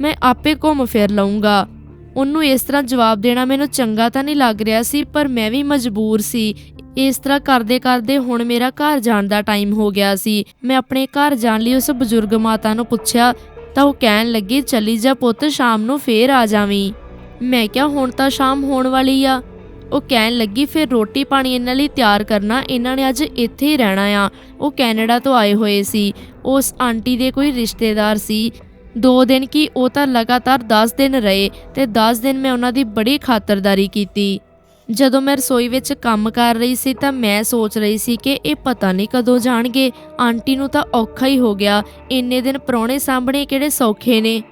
ਮੈਂ ਆਪੇ ਘੁੰਮ ਫਿਰ ਲਊਂਗਾ। ਉਹਨੂੰ ਇਸ ਤਰ੍ਹਾਂ ਜਵਾਬ ਦੇਣਾ ਮੈਨੂੰ ਚੰਗਾ ਤਾਂ ਨਹੀਂ ਲੱਗ ਰਿਹਾ ਸੀ, ਪਰ ਮੈਂ ਵੀ ਮਜਬੂਰ ਸੀ। ਇਸ ਤਰ੍ਹਾਂ ਕਰਦੇ ਕਰਦੇ ਹੁਣ ਮੇਰਾ ਘਰ ਜਾਣ ਦਾ ਟਾਈਮ ਹੋ ਗਿਆ ਸੀ। ਮੈਂ ਆਪਣੇ ਘਰ ਜਾਣ ਲਈ ਉਸ ਬਜ਼ੁਰਗ ਮਾਤਾ ਨੂੰ ਪੁੱਛਿਆ, ਤਾਂ ਉਹ ਕਹਿਣ ਲੱਗੀ, ਚਲੀ ਜਾ ਪੁੱਤ, ਸ਼ਾਮ ਨੂੰ ਫੇਰ ਆ ਜਾਵੀਂ। ਮੈਂ ਕਿਹਾ, ਹੁਣ ਤਾਂ ਸ਼ਾਮ ਹੋਣ ਵਾਲੀ ਆ। ਉਹ ਕਹਿਣ ਲੱਗੀ, ਫਿਰ ਰੋਟੀ ਪਾਣੀ ਇਹਨਾਂ ਲਈ ਤਿਆਰ ਕਰਨਾ, ਇਹਨਾਂ ਨੇ ਅੱਜ ਇੱਥੇ ਹੀ ਰਹਿਣਾ ਆ। ਉਹ ਕੈਨੇਡਾ ਤੋਂ ਆਏ ਹੋਏ ਸੀ। ਉਸ ਆਂਟੀ ਦੇ ਕੋਈ ਰਿਸ਼ਤੇਦਾਰ ਸੀ। ਦੋ ਦਿਨ ਕੀ ਉਹ ਤਾਂ ਲਗਾਤਾਰ 10 ਦਿਨ ਰਹੇ ਤੇ 10 ਦਿਨ ਮੈਂ ਉਹਨਾਂ ਦੀ ਬੜੀ ਖਾਤਰਦਾਰੀ ਕੀਤੀ। ਜਦੋਂ ਮੈਂ ਰਸੋਈ ਵਿੱਚ ਕੰਮ ਕਰ ਰਹੀ ਸੀ ਤਾਂ ਮੈਂ ਸੋਚ ਰਹੀ ਸੀ ਕਿ ਇਹ ਪਤਾ ਨਹੀਂ ਕਦੋਂ ਜਾਣਗੇ। ਆਂਟੀ ਨੂੰ ਤਾਂ ਔਖਾ ਹੀ ਹੋ ਗਿਆ। ਇੰਨੇ ਦਿਨ ਪ੍ਰਾਹੁਣੇ ਸਾਹਮਣੇ ਕਿਹੜੇ ਸੌਖੇ ਨੇ।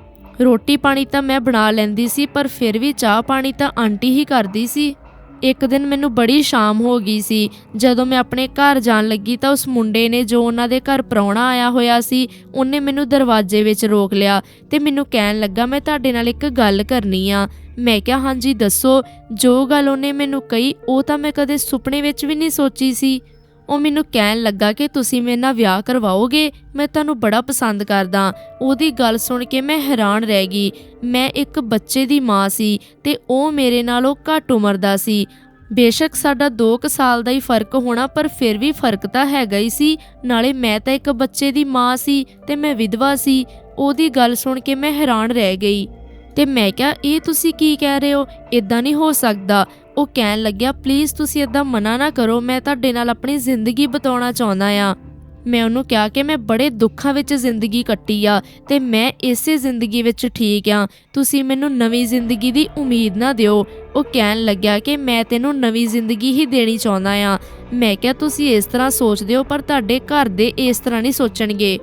ਰੋਟੀ ਪਾਣੀ ਤਾਂ ਮੈਂ ਬਣਾ ਲੈਂਦੀ ਸੀ, ਪਰ ਫਿਰ ਵੀ ਚਾਹ ਪਾਣੀ ਤਾਂ ਆਂਟੀ ਹੀ ਕਰਦੀ ਸੀ। ਇੱਕ ਦਿਨ ਮੈਨੂੰ ਬੜੀ ਸ਼ਾਮ ਹੋ ਗਈ ਸੀ। ਜਦੋਂ ਮੈਂ ਆਪਣੇ ਘਰ ਜਾਣ ਲੱਗੀ ਤਾਂ ਉਸ ਮੁੰਡੇ ਨੇ ਜੋ ਉਹਨਾਂ ਦੇ ਘਰ ਪ੍ਰਾਹੁਣਾ ਆਇਆ ਹੋਇਆ ਸੀ, ਉਹਨੇ ਮੈਨੂੰ ਦਰਵਾਜ਼ੇ ਵਿੱਚ ਰੋਕ ਲਿਆ ਤੇ ਮੈਨੂੰ ਕਹਿਣ ਲੱਗਾ, ਮੈਂ ਤੁਹਾਡੇ ਨਾਲ ਇੱਕ ਗੱਲ ਕਰਨੀ ਆ। ਮੈਂ ਕਿਹਾ, ਹਾਂਜੀ, ਦੱਸੋ। ਜੋ ਗੱਲ ਉਹਨੇ ਮੈਨੂੰ ਕਹੀ, ਉਹ ਤਾਂ ਮੈਂ ਕਦੇ ਸੁਪਨੇ ਵਿੱਚ ਵੀ ਨਹੀਂ ਸੋਚੀ ਸੀ। ਉਹ ਮੈਨੂੰ ਕਹਿਣ ਲੱਗਾ ਕਿ ਤੁਸੀਂ ਮੇਰੇ ਨਾਲ ਵਿਆਹ ਕਰਵਾਓਗੇ, ਮੈਂ ਤੁਹਾਨੂੰ ਬੜਾ ਪਸੰਦ ਕਰਦਾ। ਉਹਦੀ ਗੱਲ ਸੁਣ ਕੇ ਮੈਂ ਹੈਰਾਨ ਰਹਿ ਗਈ। ਮੈਂ ਇੱਕ ਬੱਚੇ ਦੀ ਮਾਂ ਸੀ ਤੇ ਉਹ ਮੇਰੇ ਨਾਲੋਂ ਘੱਟ ਉਮਰ ਦਾ ਸੀ। ਬੇਸ਼ੱਕ ਸਾਡਾ 2 ਕੁ ਸਾਲ ਦਾ ਹੀ ਫ਼ਰਕ ਹੋਣਾ, ਪਰ ਫਿਰ ਵੀ ਫ਼ਰਕ ਤਾਂ ਹੈਗਾ ਹੀ ਸੀ। ਨਾਲੇ ਮੈਂ ਤਾਂ ਇੱਕ ਬੱਚੇ ਦੀ ਮਾਂ ਸੀ ਤੇ ਮੈਂ ਵਿਧਵਾ ਸੀ। ਉਹਦੀ ਗੱਲ ਸੁਣ ਕੇ ਮੈਂ ਹੈਰਾਨ ਰਹਿ ਗਈ। ਤੇ ਮੈਂ ਕਿਹਾ, ਇਹ ਤੁਸੀਂ ਕੀ ਕਹਿ ਰਹੇ ਹੋ? ਇਦਾਂ ਨਹੀਂ ਹੋ ਸਕਦਾ। ਉਹ ਕਹਿਣ ਲੱਗਿਆ ਪਲੀਜ਼ ਤੁਸੀਂ ਇਦਾਂ ਮਨਾ ਨਾ ਕਰੋ, ਮੈਂ ਤੁਹਾਡੇ ਨਾਲ ਆਪਣੀ ਜ਼ਿੰਦਗੀ ਬਤਾਉਣਾ ਚਾਹੁੰਦਾ ਆ। ਮੈਂ ਉਹਨੂੰ ਕਿਹਾ ਕਿ ਮੈਂ ਬੜੇ ਦੁੱਖਾਂ ਵਿੱਚ ਜ਼ਿੰਦਗੀ ਕੱਟੀ ਆ ਤੇ ਮੈਂ ਇਸੇ ਜ਼ਿੰਦਗੀ ਵਿੱਚ ਠੀਕ ਆ। ਤੁਸੀਂ ਮੈਨੂੰ ਨਵੀਂ ਜ਼ਿੰਦਗੀ ਦੀ ਉਮੀਦ ਨਾ ਦਿਓ। ਉਹ ਕਹਿਣ ਲੱਗਿਆ ਕਿ ਮੈਂ ਤੈਨੂੰ ਨਵੀਂ ਜ਼ਿੰਦਗੀ ਹੀ ਦੇਣੀ ਚਾਹੁੰਦਾ ਆ। ਮੈਂ ਕਿਹਾ, ਤੁਸੀਂ ਇਸ ਤਰ੍ਹਾਂ ਸੋਚਦੇ ਹੋ, ਪਰ ਤੁਹਾਡੇ ਘਰ ਦੇ ਇਸ ਤਰ੍ਹਾਂ ਨਹੀਂ ਸੋਚਣਗੇ।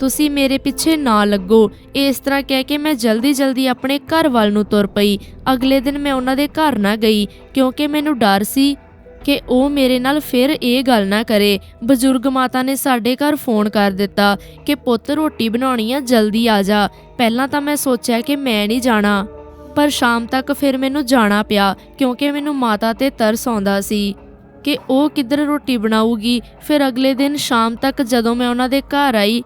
ਤੁਸੀਂ ਮੇਰੇ ਪਿੱਛੇ ਨਾ ਲੱਗੋ। ਇਸ ਤਰ੍ਹਾਂ ਕਹਿ ਕੇ ਮੈਂ ਜਲਦੀ-ਜਲਦੀ ਆਪਣੇ ਘਰ ਵੱਲ ਨੂੰ ਤੁਰ ਪਈ। ਅਗਲੇ ਦਿਨ ਮੈਂ ਉਹਨਾਂ ਦੇ ਘਰ ਨਾ ਗਈ, ਕਿਉਂਕਿ ਮੈਨੂੰ ਡਰ ਸੀ ਕਿ ਉਹ ਮੇਰੇ ਨਾਲ ਫਿਰ ਇਹ ਗੱਲ ਨਾ ਕਰੇ। ਬਜ਼ੁਰਗ ਮਾਤਾ ਨੇ ਸਾਡੇ ਘਰ ਫੋਨ ਕਰ ਦਿੱਤਾ ਕਿ, ਪੁੱਤ, ਰੋਟੀ ਬਣਾਉਣੀ ਆ, ਜਲਦੀ ਆ ਜਾ। ਪਹਿਲਾਂ ਤਾਂ ਮੈਂ ਸੋਚਿਆ ਕਿ ਮੈਂ ਨਹੀਂ ਜਾਣਾ। ਪਰ ਸ਼ਾਮ ਤੱਕ ਫਿਰ ਮੈਨੂੰ ਜਾਣਾ ਪਿਆ, ਕਿਉਂਕਿ ਮੈਨੂੰ ਮਾਤਾ ਤੇ ਤਰਸ ਆਉਂਦਾ ਸੀ ਕਿ ਉਹ ਕਿੱਧਰ ਰੋਟੀ ਬਣਾਊਗੀ। ਫਿਰ ਅਗਲੇ ਦਿਨ ਸ਼ਾਮ ਤੱਕ ਜਦੋਂ ਮੈਂ ਉਹਨਾਂ ਦੇ ਘਰ ਆਈ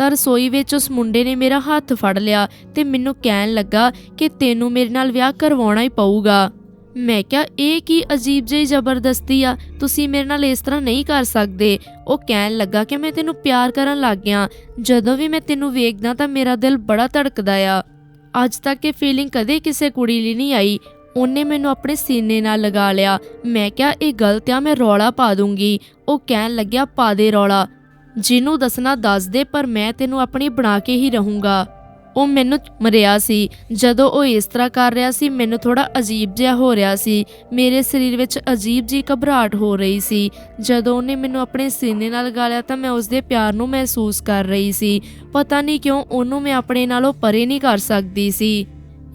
ਤਾਂ ਰਸੋਈ ਵਿੱਚ ਉਸ ਮੁੰਡੇ ਨੇ ਮੇਰਾ ਹੱਥ ਫੜ ਲਿਆ ਤੇ ਮੈਨੂੰ ਕਹਿਣ ਲੱਗਾ ਕਿ ਤੈਨੂੰ ਮੇਰੇ ਨਾਲ ਵਿਆਹ ਕਰਵਾਉਣਾ ਹੀ ਪਊਗਾ। ਮੈਂ ਕਿਹਾ, ਇਹ ਕੀ ਅਜੀਬ ਜਿਹੀ ਜ਼ਬਰਦਸਤੀ ਆ? ਤੁਸੀਂ ਮੇਰੇ ਨਾਲ ਇਸ ਤਰ੍ਹਾਂ ਨਹੀਂ ਕਰ ਸਕਦੇ। ਉਹ ਕਹਿਣ ਲੱਗਾ ਕਿ ਮੈਂ ਤੈਨੂੰ ਪਿਆਰ ਕਰਨ ਲੱਗ ਗਿਆ। ਜਦੋਂ ਵੀ ਮੈਂ ਤੈਨੂੰ ਵੇਖਦਾ ਤਾਂ ਮੇਰਾ ਦਿਲ ਬੜਾ ਧੜਕਦਾ ਆ। ਅੱਜ ਤੱਕ ਇਹ ਫੀਲਿੰਗ ਕਦੇ ਕਿਸੇ ਕੁੜੀ ਲਈ ਨਹੀਂ ਆਈ। ਉਹਨੇ ਮੈਨੂੰ ਆਪਣੇ ਸੀਨੇ ਨਾਲ ਲਗਾ ਲਿਆ। ਮੈਂ ਕਿਹਾ, ਇਹ ਗਲਤ ਆ, ਮੈਂ ਰੌਲਾ ਪਾ ਦੂੰਗੀ। ਉਹ ਕਹਿਣ ਲੱਗਿਆ, ਪਾ ਦੇ ਰੌਲਾ। ਜਿਹਨੂੰ ਦੱਸਣਾ ਦੱਸ ਦੇ ਪਰ ਮੈਂ ਤੈਨੂੰ ਆਪਣੀ ਬਣਾ ਕੇ ਹੀ ਰਹੂੰਗਾ। ਉਹ ਮੈਨੂੰ ਮਰਿਆ ਸੀ। ਜਦੋਂ ਉਹ ਇਸ ਤਰ੍ਹਾਂ ਕਰ ਰਿਹਾ ਸੀ, ਮੈਨੂੰ ਥੋੜਾ ਅਜੀਬ ਜਿਹਾ ਹੋ ਰਿਹਾ ਸੀ। ਮੇਰੇ ਸਰੀਰ ਵਿੱਚ ਅਜੀਬ ਜੀ ਘਬਰਾਹਟ ਹੋ ਰਹੀ ਸੀ। ਜਦੋਂ ਉਹਨੇ ਮੈਨੂੰ ਆਪਣੇ ਸੀਨੇ ਨਾਲ ਲਗਾ ਲਿਆ ਤਾਂ ਮੈਂ ਉਸਦੇ ਪਿਆਰ ਨੂੰ ਮਹਿਸੂਸ ਕਰ ਰਹੀ ਸੀ। ਪਤਾ ਨਹੀਂ ਕਿਉਂ ਉਹਨੂੰ ਮੈਂ ਆਪਣੇ ਨਾਲੋਂ ਪਰੇ ਨਹੀਂ ਕਰ ਸਕਦੀ ਸੀ।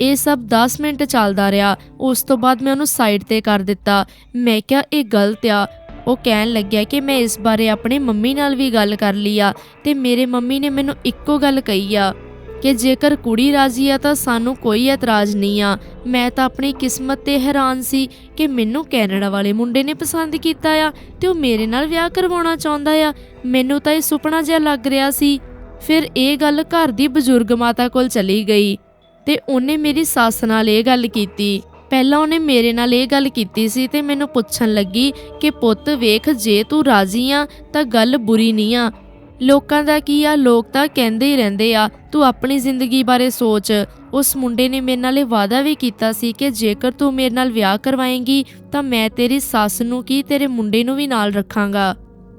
ਇਹ ਸਭ 10 ਮਿੰਟ ਚੱਲਦਾ ਰਿਹਾ। ਉਸ ਤੋਂ ਬਾਅਦ ਮੈਂ ਉਹਨੂੰ ਸਾਈਡ ਤੇ ਕਰ ਦਿੱਤਾ। ਮੈਂ ਕਿਹਾ, ਇਹ ਗਲਤ ਆ। ਉਹ ਕਹਿਣ ਲੱਗਿਆ ਕਿ ਮੈਂ ਇਸ ਬਾਰੇ ਆਪਣੇ ਮੰਮੀ ਨਾਲ ਵੀ ਗੱਲ ਕਰ ਲਈ ਆ ਤੇ ਮੇਰੇ ਮੰਮੀ ਨੇ ਮੈਨੂੰ ਇੱਕੋ ਗੱਲ ਕਹੀ ਆ ਕਿ ਜੇਕਰ ਕੁੜੀ ਰਾਜ਼ੀ ਆ ਤਾਂ ਸਾਨੂੰ ਕੋਈ ਇਤਰਾਜ਼ ਨਹੀਂ ਆ। ਮੈਂ ਤਾਂ ਆਪਣੀ ਕਿਸਮਤ ਤੇ ਹੈਰਾਨ ਸੀ ਕਿ ਮੈਨੂੰ ਕੈਨੇਡਾ ਵਾਲੇ ਮੁੰਡੇ ਨੇ ਪਸੰਦ ਕੀਤਾ ਆ ਤੇ ਉਹ ਮੇਰੇ ਨਾਲ ਵਿਆਹ ਕਰਵਾਉਣਾ ਚਾਹੁੰਦਾ ਆ। ਮੈਨੂੰ ਤਾਂ ਇਹ ਸੁਪਨਾ ਜਿਹਾ ਲੱਗ ਰਿਹਾ ਸੀ। ਫਿਰ ਇਹ ਗੱਲ ਘਰ ਦੀ ਬਜ਼ੁਰਗ ਮਾਤਾ ਕੋਲ ਚਲੀ ਗਈ ਤੇ ਉਹਨੇ ਮੇਰੀ ਸੱਸ ਨਾਲ ਇਹ ਗੱਲ ਕੀਤੀ। ਪਹਿਲਾਂ ਉਹਨੇ ਮੇਰੇ ਨਾਲ ਇਹ ਗੱਲ ਕੀਤੀ ਸੀ ਤੇ ਮੈਨੂੰ ਪੁੱਛਣ ਲੱਗੀ ਕਿ ਪੁੱਤ ਵੇਖ, ਜੇ ਤੂੰ ਰਾਜ਼ੀ ਆ, ਤਾਂ ਗੱਲ ਬੁਰੀ ਨਹੀਂ ਆ। ਲੋਕਾਂ ਦਾ ਕੀ ਆ? ਲੋਕ ਤਾਂ ਕਹਿੰਦੇ ਹੀ ਰਹਿੰਦੇ ਆ, ਤੂੰ ਆਪਣੀ ਜ਼ਿੰਦਗੀ ਬਾਰੇ ਸੋਚ। ਉਸ ਮੁੰਡੇ ਨੇ ਮੇਰੇ ਨਾਲ ਇਹ ਵਾਅਦਾ ਵੀ ਕੀਤਾ ਸੀ ਕਿ ਜੇਕਰ ਤੂੰ ਮੇਰੇ ਨਾਲ ਵਿਆਹ ਕਰਵਾਏਂਗੀ, ਤਾਂ ਮੈਂ ਤੇਰੀ ਸੱਸ ਨੂੰ ਕੀ ਤੇਰੇ ਮੁੰਡੇ ਨੂੰ ਵੀ ਨਾਲ ਰੱਖਾਂਗਾ।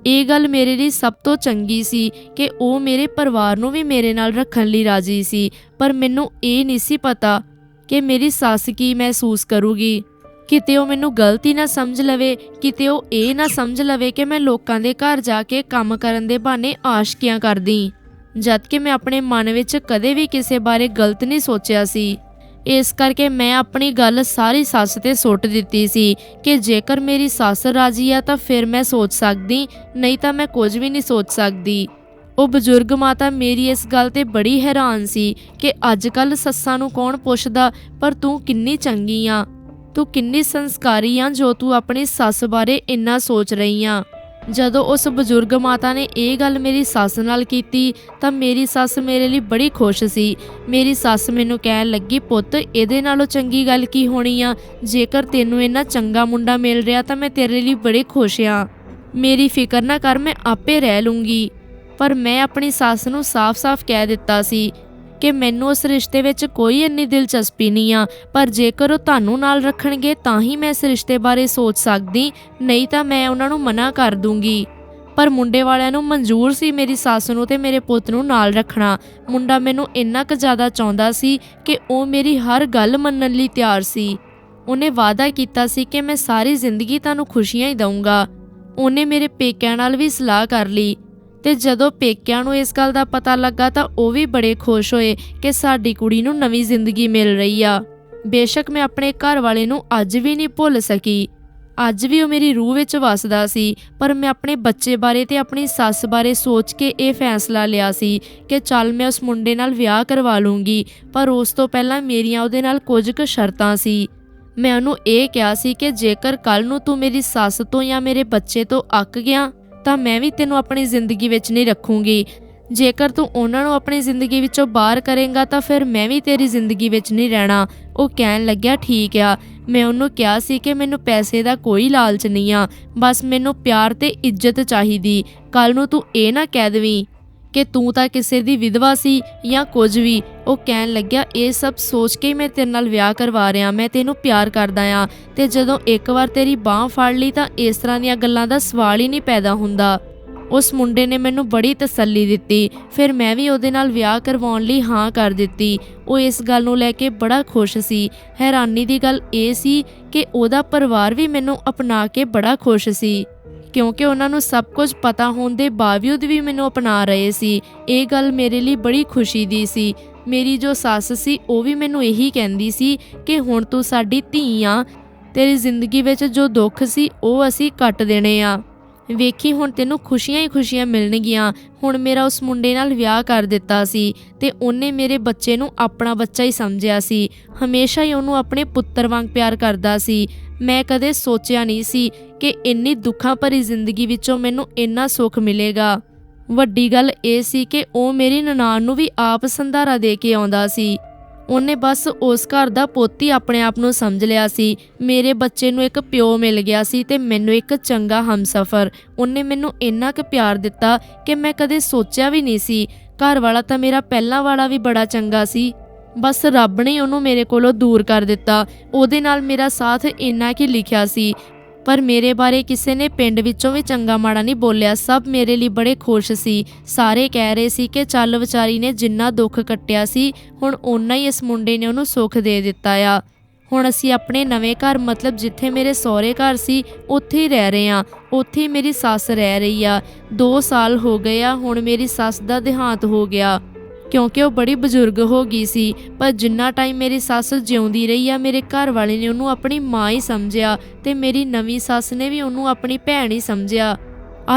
ਇਹ ਗੱਲ ਮੇਰੇ ਲਈ ਸਭ ਤੋਂ ਚੰਗੀ ਸੀ ਕਿ ਉਹ ਮੇਰੇ ਪਰਿਵਾਰ ਨੂੰ ਵੀ ਮੇਰੇ ਨਾਲ ਰੱਖਣ ਲਈ ਰਾਜ਼ੀ ਸੀ, ਪਰ ਮੈਨੂੰ ਇਹ ਨਹੀਂ ਸੀ ਪਤਾ ਕਿ ਮੇਰੀ ਸੱਸ ਕੀ ਮਹਿਸੂਸ ਕਰੂਗੀ? ਕਿਤੇ ਉਹ ਮੈਨੂੰ ਗਲਤੀ ਨਾ ਸਮਝ ਲਵੇ, ਕਿਤੇ ਉਹ ਇਹ ਨਾ ਸਮਝ ਲਵੇ ਕਿ ਮੈਂ ਲੋਕਾਂ ਦੇ ਘਰ ਜਾ ਕੇ ਕੰਮ ਕਰਨ ਦੇ ਬਹਾਨੇ ਆਸ਼ਕੀਆਂ ਕਰਦੀ। ਜਦ ਕਿ ਮੈਂ ਆਪਣੇ ਮਨ ਵਿੱਚ ਕਦੇ ਵੀ ਕਿਸੇ ਬਾਰੇ ਗਲਤ ਨਹੀਂ ਸੋਚਿਆ ਸੀ। ਇਸ ਕਰਕੇ ਮੈਂ ਆਪਣੀ ਗੱਲ ਸਾਰੀ ਸੱਸ ਤੇ ਸੁੱਟ ਦਿੱਤੀ ਸੀ ਕਿ ਜੇਕਰ ਮੇਰੀ ਸੱਸ ਰਾਜੀ ਆ ਤਾਂ ਫਿਰ ਮੈਂ ਸੋਚ ਸਕਦੀ, ਨਹੀਂ ਤਾਂ ਮੈਂ ਕੁਝ ਵੀ ਨਹੀਂ ਸੋਚ ਸਕਦੀ। ਉਹ ਬਜ਼ੁਰਗ ਮਾਤਾ ਮੇਰੀ ਇਸ ਗੱਲ ਤੇ ਬੜੀ ਹੈਰਾਨ ਸੀ ਕਿ ਅੱਜ ਕੱਲ ਸੱਸਾਂ ਨੂੰ ਕੌਣ ਪੁੱਛਦਾ, ਪਰ ਤੂੰ ਕਿੰਨੀ ਚੰਗੀ ਆ। ਤੂੰ ਕਿੰਨੀ ਸੰਸਕਾਰੀ ਆ ਜੋ ਤੂੰ ਆਪਣੀ ਸੱਸ ਬਾਰੇ ਇੰਨਾ ਸੋਚ ਰਹੀ ਆ। ਜਦੋਂ ਉਸ ਬਜ਼ੁਰਗ ਮਾਤਾ ਨੇ ਇਹ ਗੱਲ ਮੇਰੀ ਸੱਸ ਨਾਲ ਕੀਤੀ, ਤਾਂ ਮੇਰੀ ਸੱਸ ਮੇਰੇ ਲਈ ਬੜੀ ਖੁਸ਼ ਸੀ। ਮੇਰੀ ਸੱਸ ਮੈਨੂੰ ਕਹਿਣ ਲੱਗੀ, ਪੁੱਤ, ਇਹਦੇ ਨਾਲੋਂ ਚੰਗੀ ਗੱਲ ਕੀ ਹੋਣੀ ਆ? ਜੇਕਰ ਤੈਨੂੰ ਇੰਨਾ ਚੰਗਾ ਮੁੰਡਾ ਮਿਲ ਰਿਹਾ, ਤਾਂ ਮੈਂ ਤੇਰੇ ਲਈ ਬੜੀ ਖੁਸ਼ ਆ। ਮੇਰੀ ਫਿਕਰ ਨਾ ਕਰ, ਮੈਂ ਆਪੇ ਰਹਿ ਲੂੰਗੀ। ਪਰ ਮੈਂ ਆਪਣੀ ਸੱਸ ਨੂੰ ਸਾਫ਼-ਸਾਫ਼ ਕਹਿ ਦਿੱਤਾ ਸੀ ਕਿ ਮੈਨੂੰ ਉਸ ਰਿਸ਼ਤੇ ਵਿੱਚ ਕੋਈ ਇੰਨੀ ਦਿਲਚਸਪੀ ਨਹੀਂ ਆ, ਪਰ ਜੇਕਰ ਉਹ ਤੁਹਾਨੂੰ ਨਾਲ ਰੱਖਣਗੇ ਤਾਂ ਹੀ ਮੈਂ ਇਸ ਰਿਸ਼ਤੇ ਬਾਰੇ ਸੋਚ ਸਕਦੀ, ਨਹੀਂ ਤਾਂ ਮੈਂ ਉਹਨਾਂ ਨੂੰ ਮਨਾ ਕਰ ਦੂੰਗੀ। ਪਰ ਮੁੰਡੇ ਵਾਲਿਆਂ ਨੂੰ ਮਨਜ਼ੂਰ ਸੀ ਮੇਰੀ ਸੱਸ ਨੂੰ ਤੇ ਮੇਰੇ ਪੁੱਤ ਨੂੰ ਨਾਲ ਰੱਖਣਾ। ਮੁੰਡਾ ਮੈਨੂੰ ਇੰਨਾ ਕੁ ਜ਼ਿਆਦਾ ਚਾਹੁੰਦਾ ਸੀ ਕਿ ਉਹ ਮੇਰੀ ਹਰ ਗੱਲ ਮੰਨਣ ਲਈ ਤਿਆਰ ਸੀ। ਉਹਨੇ ਵਾਅਦਾ ਕੀਤਾ ਸੀ ਕਿ ਮੈਂ ਸਾਰੀ ਜ਼ਿੰਦਗੀ ਤੁਹਾਨੂੰ ਖੁਸ਼ੀਆਂ ਹੀ ਦਊਂਗਾ। ਉਹਨੇ ਮੇਰੇ ਪੇਕਿਆਂ ਨਾਲ ਵੀ ਸਲਾਹ ਕਰ ਲਈ। ਤੇ ਜਦੋਂ ਪੇਕਿਆਂ ਨੂੰ ਇਸ ਗੱਲ ਦਾ ਪਤਾ ਲੱਗਾ ਤਾਂ ਉਹ ਵੀ ਬੜੇ ਖੁਸ਼ ਹੋਏ ਕਿ ਸਾਡੀ ਕੁੜੀ ਨੂੰ ਨਵੀਂ ਜ਼ਿੰਦਗੀ ਮਿਲ ਰਹੀ ਆ। ਬੇਸ਼ੱਕ ਮੈਂ ਆਪਣੇ ਘਰ ਵਾਲੇ ਨੂੰ ਅੱਜ ਵੀ ਨਹੀਂ ਭੁੱਲ ਸਕੀ। ਅੱਜ ਵੀ ਉਹ ਮੇਰੀ ਰੂਹ ਵਿੱਚ ਵਸਦਾ ਸੀ, ਪਰ ਮੈਂ ਆਪਣੇ ਬੱਚੇ ਬਾਰੇ ਤੇ ਆਪਣੀ ਸੱਸ ਬਾਰੇ ਸੋਚ ਕੇ ਇਹ ਫੈਸਲਾ ਲਿਆ ਸੀ ਕਿ ਚੱਲ ਮੈਂ ਉਸ ਮੁੰਡੇ ਨਾਲ ਵਿਆਹ ਕਰਵਾ ਲੂੰਗੀ, ਪਰ ਉਸ ਤੋਂ ਪਹਿਲਾਂ ਮੇਰੀਆਂ ਉਹਦੇ ਨਾਲ ਕੁਝ ਕੁ ਸ਼ਰਤਾਂ ਸੀ। ਮੈਂ ਉਹਨੂੰ ਇਹ ਕਿਹਾ ਸੀ ਕਿ ਜੇਕਰ ਕੱਲ ਨੂੰ ਤੂੰ ਮੇਰੀ ਸੱਸ ਤੋਂ ਜਾਂ ਮੇਰੇ ਬੱਚੇ ਤੋਂ ਅੱਕ ਗਿਆ ਤਾਂ ਮੈਂ ਵੀ ਤੈਨੂੰ ਆਪਣੀ ਜ਼ਿੰਦਗੀ ਵਿੱਚ ਨਹੀਂ ਰੱਖੂੰਗੀ। ਜੇਕਰ ਤੂੰ ਉਹਨਾਂ ਨੂੰ ਆਪਣੀ ਜ਼ਿੰਦਗੀ ਵਿੱਚੋਂ ਬਾਹਰ ਕਰੇਂਗਾ ਤਾਂ ਫਿਰ ਮੈਂ ਵੀ ਤੇਰੀ ਜ਼ਿੰਦਗੀ ਵਿੱਚ ਨਹੀਂ ਰਹਿਣਾ। ਉਹ ਕਹਿਣ ਲੱਗਿਆ, ਠੀਕ ਆ। ਮੈਂ ਉਹਨੂੰ ਕਿਹਾ ਸੀ ਕਿ ਮੈਨੂੰ ਪੈਸੇ ਦਾ ਕੋਈ ਲਾਲਚ ਨਹੀਂ ਆ। ਬਸ ਮੈਨੂੰ ਪਿਆਰ ਤੇ ਇੱਜ਼ਤ ਚਾਹੀਦੀ। ਕੱਲ ਨੂੰ ਤੂੰ ਇਹ ਨਾ ਕਹਿ ਦੇਵੀਂ। ਕਿ ਤੂੰ ਤਾਂ ਕਿਸੇ ਦੀ ਵਿਧਵਾ ਸੀ ਜਾਂ ਕੁਝ ਵੀ। ਉਹ ਕਹਿਣ ਲੱਗਿਆ, ਇਹ ਸਭ ਸੋਚ ਕੇ ਹੀ ਮੈਂ ਤੇਰੇ ਨਾਲ ਵਿਆਹ ਕਰਵਾ ਰਿਹਾ, ਮੈਂ ਤੈਨੂੰ ਪਿਆਰ ਕਰਦਾ ਆ ਤੇ ਜਦੋਂ ਇੱਕ ਵਾਰ ਤੇਰੀ ਬਾਹ ਫੜ ਲਈ ਤਾਂ ਇਸ ਤਰ੍ਹਾਂ ਦੀਆਂ ਗੱਲਾਂ ਦਾ ਸਵਾਲ ਹੀ ਨਹੀਂ ਪੈਦਾ ਹੁੰਦਾ। ਉਸ ਮੁੰਡੇ ਨੇ ਮੈਨੂੰ ਬੜੀ ਤਸੱਲੀ ਦਿੱਤੀ। ਫਿਰ ਮੈਂ ਵੀ ਉਹਦੇ ਨਾਲ ਵਿਆਹ ਕਰਵਾਉਣ ਲਈ ਹਾਂ ਕਰ ਦਿੱਤੀ। ਉਹ ਇਸ ਗੱਲ ਨੂੰ ਲੈ ਕੇ ਬੜਾ ਖੁਸ਼ ਸੀ। ਹੈਰਾਨੀ ਦੀ ਗੱਲ ਇਹ ਸੀ ਕਿ ਉਹਦਾ ਪਰਿਵਾਰ ਵੀ ਮੈਨੂੰ ਅਪਣਾ ਕੇ ਬੜਾ ਖੁਸ਼ ਸੀ। ਕਿਉਂਕਿ ਉਹਨਾਂ ਨੂੰ ਸਭ ਕੁਝ ਪਤਾ ਹੋਣ ਦੇ ਬਾਵਜੂਦ ਵੀ ਮੈਨੂੰ ਅਪਣਾ ਰਹੇ ਸੀ। ਇਹ ਗੱਲ ਮੇਰੇ ਲਈ ਬੜੀ ਖੁਸ਼ੀ ਦੀ ਸੀ। ਮੇਰੀ ਜੋ ਸੱਸ ਸੀ, ਉਹ ਵੀ ਮੈਨੂੰ ਇਹੀ ਕਹਿੰਦੀ ਸੀ ਕਿ ਹੁਣ ਤੂੰ ਸਾਡੀ ਧੀ ਆ। ਤੇਰੀ ਜ਼ਿੰਦਗੀ ਵਿੱਚ ਜੋ ਦੁੱਖ ਸੀ, ਉਹ ਅਸੀਂ ਕੱਟ ਦੇਣੇ ਆ। ਵੇਖੀ ਹੁਣ ਤੈਨੂੰ ਖੁਸ਼ੀਆਂ ਹੀ ਖੁਸ਼ੀਆਂ ਮਿਲਣਗੀਆਂ। ਹੁਣ ਮੇਰਾ ਉਸ ਮੁੰਡੇ ਨਾਲ ਵਿਆਹ ਕਰ ਦਿੱਤਾ ਸੀ ਤੇ ਉਹਨੇ ਮੇਰੇ ਬੱਚੇ ਨੂੰ ਆਪਣਾ ਬੱਚਾ ਹੀ ਸਮਝਿਆ ਸੀ। ਹਮੇਸ਼ਾ ਹੀ ਉਹਨੂੰ ਆਪਣੇ ਪੁੱਤਰ ਵਾਂਗ ਪਿਆਰ ਕਰਦਾ ਸੀ। ਮੈਂ ਕਦੇ ਸੋਚਿਆ ਨਹੀਂ ਸੀ ਕਿ ਇੰਨੀ ਦੁੱਖਾਂ ਭਰੀ ਜ਼ਿੰਦਗੀ ਵਿੱਚੋਂ ਮੈਨੂੰ ਇੰਨਾ ਸੁੱਖ ਮਿਲੇਗਾ। ਵੱਡੀ ਗੱਲ ਇਹ ਸੀ ਕਿ ਉਹ ਮੇਰੀ ਨਨਾਣ ਨੂੰ ਵੀ ਆਪ ਸੰਧਾਰਾ ਦੇ ਕੇ ਆਉਂਦਾ ਸੀ। ਉਹਨੇ ਬਸ ਉਸ ਘਰ ਦਾ ਪੋਤੀ ਆਪਣੇ ਆਪ ਨੂੰ ਸਮਝ ਲਿਆ ਸੀ। ਮੇਰੇ ਬੱਚੇ ਨੂੰ ਇੱਕ ਪਿਓ ਮਿਲ ਗਿਆ ਸੀ ਤੇ ਮੈਨੂੰ ਇੱਕ ਚੰਗਾ ਹਮਸਫਰ। ਉਹਨੇ ਮੈਨੂੰ ਇੰਨਾ ਕੁ ਪਿਆਰ ਦਿੱਤਾ ਕਿ ਮੈਂ ਕਦੇ ਸੋਚਿਆ ਵੀ ਨਹੀਂ ਸੀ। ਘਰ ਵਾਲਾ ਤਾਂ ਮੇਰਾ ਪਹਿਲਾਂ ਵਾਲਾ ਵੀ ਬੜਾ ਚੰਗਾ ਸੀ। ਬਸ ਰੱਬ ਨੇ ਉਹਨੂੰ ਮੇਰੇ ਕੋਲੋਂ ਦੂਰ ਕਰ ਦਿੱਤਾ। ਉਹਦੇ ਨਾਲ ਮੇਰਾ ਸਾਥ ਇੰਨਾ ਕਿ ਲਿਖਿਆ ਸੀ। ਪਰ ਮੇਰੇ ਬਾਰੇ ਕਿਸੇ ਨੇ ਪਿੰਡ ਵਿੱਚੋਂ ਵੀ ਚੰਗਾ ਮਾੜਾ ਨਹੀਂ ਬੋਲਿਆ। ਸਭ ਮੇਰੇ ਲਈ ਬੜੇ ਖੁਸ਼ ਸੀ। ਸਾਰੇ ਕਹਿ ਰਹੇ ਸੀ ਕਿ ਚੱਲ ਵਿਚਾਰੀ ਨੇ ਜਿੰਨਾ ਦੁੱਖ ਕੱਟਿਆ ਸੀ, ਹੁਣ ਓਨਾ ਹੀ ਇਸ ਮੁੰਡੇ ਨੇ ਉਹਨੂੰ ਸੁੱਖ ਦੇ ਦਿੱਤਾ ਆ। ਹੁਣ ਅਸੀਂ ਆਪਣੇ ਨਵੇਂ ਘਰ, ਮਤਲਬ ਜਿੱਥੇ ਮੇਰੇ ਸਹੁਰੇ ਘਰ ਸੀ, ਉੱਥੇ ਹੀ ਰਹਿ ਰਹੇ ਆ ਉੱਥੇ ਹੀ ਮੇਰੀ ਸੱਸ ਰਹਿ ਰਹੀ ਆ। 2 ਸਾਲ ਹੋ ਗਏ ਆ, ਹੁਣ ਮੇਰੀ ਸੱਸ ਦਾ ਦੇਹਾਂਤ ਹੋ ਗਿਆ। ਕਿਉਂਕਿ ਉਹ ਬੜੀ ਬਜ਼ੁਰਗ ਹੋ ਗਈ ਸੀ, ਪਰ ਜਿੰਨਾ ਟਾਈਮ ਮੇਰੀ ਸੱਸ ਜਿਉਂਦੀ ਰਹੀ ਆ, ਮੇਰੇ ਘਰ ਵਾਲੇ ਨੇ ਉਹਨੂੰ ਆਪਣੀ ਮਾਂ ਹੀ ਸਮਝਿਆ ਤੇ ਮੇਰੀ ਨਵੀਂ ਸੱਸ ਨੇ ਵੀ ਉਹਨੂੰ ਆਪਣੀ ਭੈਣ ਹੀ ਸਮਝਿਆ।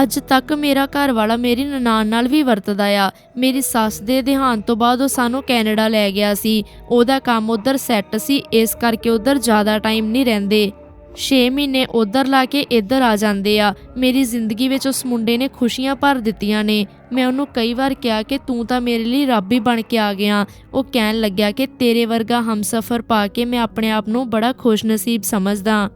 ਅੱਜ ਤੱਕ ਮੇਰਾ ਘਰ ਵਾਲਾ ਮੇਰੀ ਨਨਾਣ ਨਾਲ ਵੀ ਵਰਤਦਾ ਆ। ਮੇਰੀ ਸੱਸ ਦੇ ਦੇਹਾਂਤ ਤੋਂ ਬਾਅਦ ਉਹ ਸਾਨੂੰ ਕੈਨੇਡਾ ਲੈ ਗਿਆ ਸੀ। ਉਹਦਾ ਕੰਮ ਉਧਰ ਸੈੱਟ ਸੀ, ਇਸ ਕਰਕੇ ਉਧਰ ਜ਼ਿਆਦਾ ਟਾਈਮ ਨਹੀਂ ਰਹਿੰਦੇ। 6 ਮਹੀਨੇ ਉਧਰ ਲਾ ਕੇ ਇੱਧਰ ਆ ਜਾਂਦੇ ਆ। ਮੇਰੀ ਜ਼ਿੰਦਗੀ ਵਿੱਚ ਉਸ ਮੁੰਡੇ ਨੇ ਖੁਸ਼ੀਆਂ ਭਰ ਦਿੱਤੀਆਂ ਨੇ। ਮੈਂ ਉਹਨੂੰ ਕਈ ਵਾਰ ਕਿਹਾ ਕਿ ਤੂੰ ਤਾਂ ਮੇਰੇ ਲਈ ਰੱਬ ਹੀ ਬਣ ਕੇ ਆ ਗਿਆ। ਉਹ ਕਹਿਣ ਲੱਗਿਆ ਕਿ ਤੇਰੇ ਵਰਗਾ ਹਮਸਫਰ ਪਾ ਕੇ ਮੈਂ ਆਪਣੇ ਆਪ ਨੂੰ ਬੜਾ ਖੁਸ਼ਨਸੀਬ ਸਮਝਦਾ,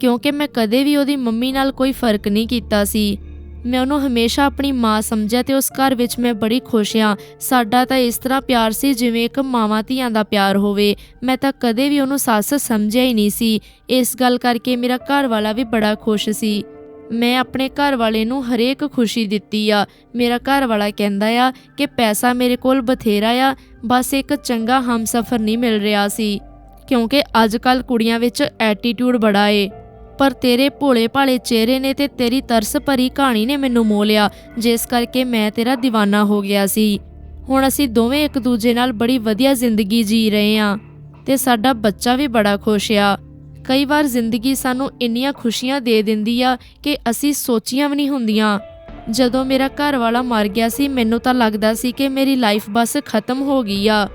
ਕਿਉਂਕਿ ਮੈਂ ਕਦੇ ਵੀ ਉਹਦੀ ਮੰਮੀ ਨਾਲ ਕੋਈ ਫ਼ਰਕ ਨਹੀਂ ਕੀਤਾ ਸੀ। ਮੈਂ ਉਹਨੂੰ ਹਮੇਸ਼ਾ ਆਪਣੀ ਮਾਂ ਸਮਝਿਆ ਤੇ ਉਸ ਘਰ ਵਿੱਚ ਮੈਂ ਬੜੀ ਖੁਸ਼ ਹਾਂ। ਸਾਡਾ ਤਾਂ ਇਸ ਤਰ੍ਹਾਂ ਪਿਆਰ ਸੀ ਜਿਵੇਂ ਇੱਕ ਮਾਵਾਂ ਧੀਆਂ ਦਾ ਪਿਆਰ ਹੋਵੇ। ਮੈਂ ਤਾਂ ਕਦੇ ਵੀ ਉਹਨੂੰ ਸੱਸ ਸਮਝਿਆ ਹੀ ਨਹੀਂ ਸੀ। ਇਸ ਗੱਲ ਕਰਕੇ ਮੇਰਾ ਘਰ ਵਾਲਾ ਵੀ ਬੜਾ ਖੁਸ਼ ਸੀ। ਮੈਂ ਆਪਣੇ ਘਰ ਵਾਲੇ ਨੂੰ ਹਰੇਕ ਖੁਸ਼ੀ ਦਿੱਤੀ ਆ। ਮੇਰਾ ਘਰ ਵਾਲਾ ਕਹਿੰਦਾ ਆ ਕਿ ਪੈਸਾ ਮੇਰੇ ਕੋਲ ਬਥੇਰਾ ਆ, ਬਸ ਇੱਕ ਚੰਗਾ ਹਮਸਫਰ ਨਹੀਂ ਮਿਲ ਰਿਹਾ ਸੀ, ਕਿਉਂਕਿ ਅੱਜ ਕੱਲ ਕੁੜੀਆਂ ਵਿੱਚ ਐਟੀਟਿਊਡ ਬੜਾ ਏ। ਪਰ ਤੇਰੇ ਭੋਲੇ ਭਾਲੇ ਚਿਹਰੇ ਨੇ ਤੇ ਤੇਰੀ ਤਰਸ ਭਰੀ ਕਹਾਣੀ ਨੇ ਮੈਨੂੰ ਮੋਹ ਲਿਆ, ਜਿਸ ਕਰਕੇ ਮੈਂ ਤੇਰਾ دیਵਾਨਾ ਹੋ ਗਿਆ ਸੀ। ਹੁਣ ਅਸੀਂ ਦੋਵੇਂ ਇੱਕ ਦੂਜੇ ਨਾਲ ਬੜੀ ਵਧੀਆ ਜ਼ਿੰਦਗੀ ਜੀ ਰਹੇ ਹਾਂ ਤੇ ਸਾਡਾ ਬੱਚਾ ਵੀ ਬੜਾ ਖੁਸ਼ ਆ। ਕਈ ਵਾਰ ਜ਼ਿੰਦਗੀ ਸਾਨੂੰ ਇੰਨੀਆਂ ਖੁਸ਼ੀਆਂ ਦੇ ਦਿੰਦੀ ਆ ਕਿ ਅਸੀਂ ਸੋਚੀਆਂ ਵੀ ਨਹੀਂ ਹੁੰਦੀਆਂ। ਜਦੋਂ ਮੇਰਾ ਘਰ ਵਾਲਾ ਮਰ ਗਿਆ ਸੀ, ਮੈਨੂੰ ਤਾਂ ਲੱਗਦਾ ਸੀ ਕਿ ਮੇਰੀ ਲਾਈਫ ਬਸ ਖਤਮ ਹੋ ਗਈ ਆ।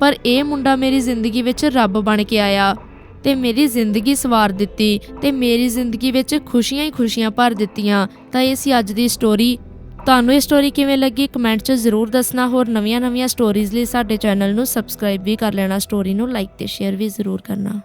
ਪਰ ਇਹ ਮੁੰਡਾ ਮੇਰੀ ਜ਼ਿੰਦਗੀ ਵਿੱਚ ਰੱਬ ਬਣ ਕੇ ਆਇਆ ਤੇ ਮੇਰੀ ਜ਼ਿੰਦਗੀ ਸਵਾਰ ਦਿੱਤੀ ਤੇ ਮੇਰੀ ਜ਼ਿੰਦਗੀ ਵਿੱਚ ਖੁਸ਼ੀਆਂ ਹੀ ਖੁਸ਼ੀਆਂ ਭਰ ਦਿੱਤੀਆਂ। ਤਾਂ ਇਹ ਸੀ ਅੱਜ ਦੀ ਸਟੋਰੀ ਤੁਹਾਨੂੰ ਇਹ ਸਟੋਰੀ ਕਿਵੇਂ ਲੱਗੀ? ਕਮੈਂਟ 'ਚ ਜ਼ਰੂਰ ਦੱਸਣਾ। ਹੋਰ ਨਵੀਆਂ-ਨਵੀਆਂ ਸਟੋਰੀਜ਼ ਲਈ ਸਾਡੇ ਚੈਨਲ ਨੂੰ ਸਬਸਕ੍ਰਾਈਬ ਵੀ ਕਰ ਲੈਣਾ। ਸਟੋਰੀ ਨੂੰ ਲਾਈਕ ਤੇ ਸ਼ੇਅਰ ਵੀ ਜ਼ਰੂਰ ਕਰਨਾ।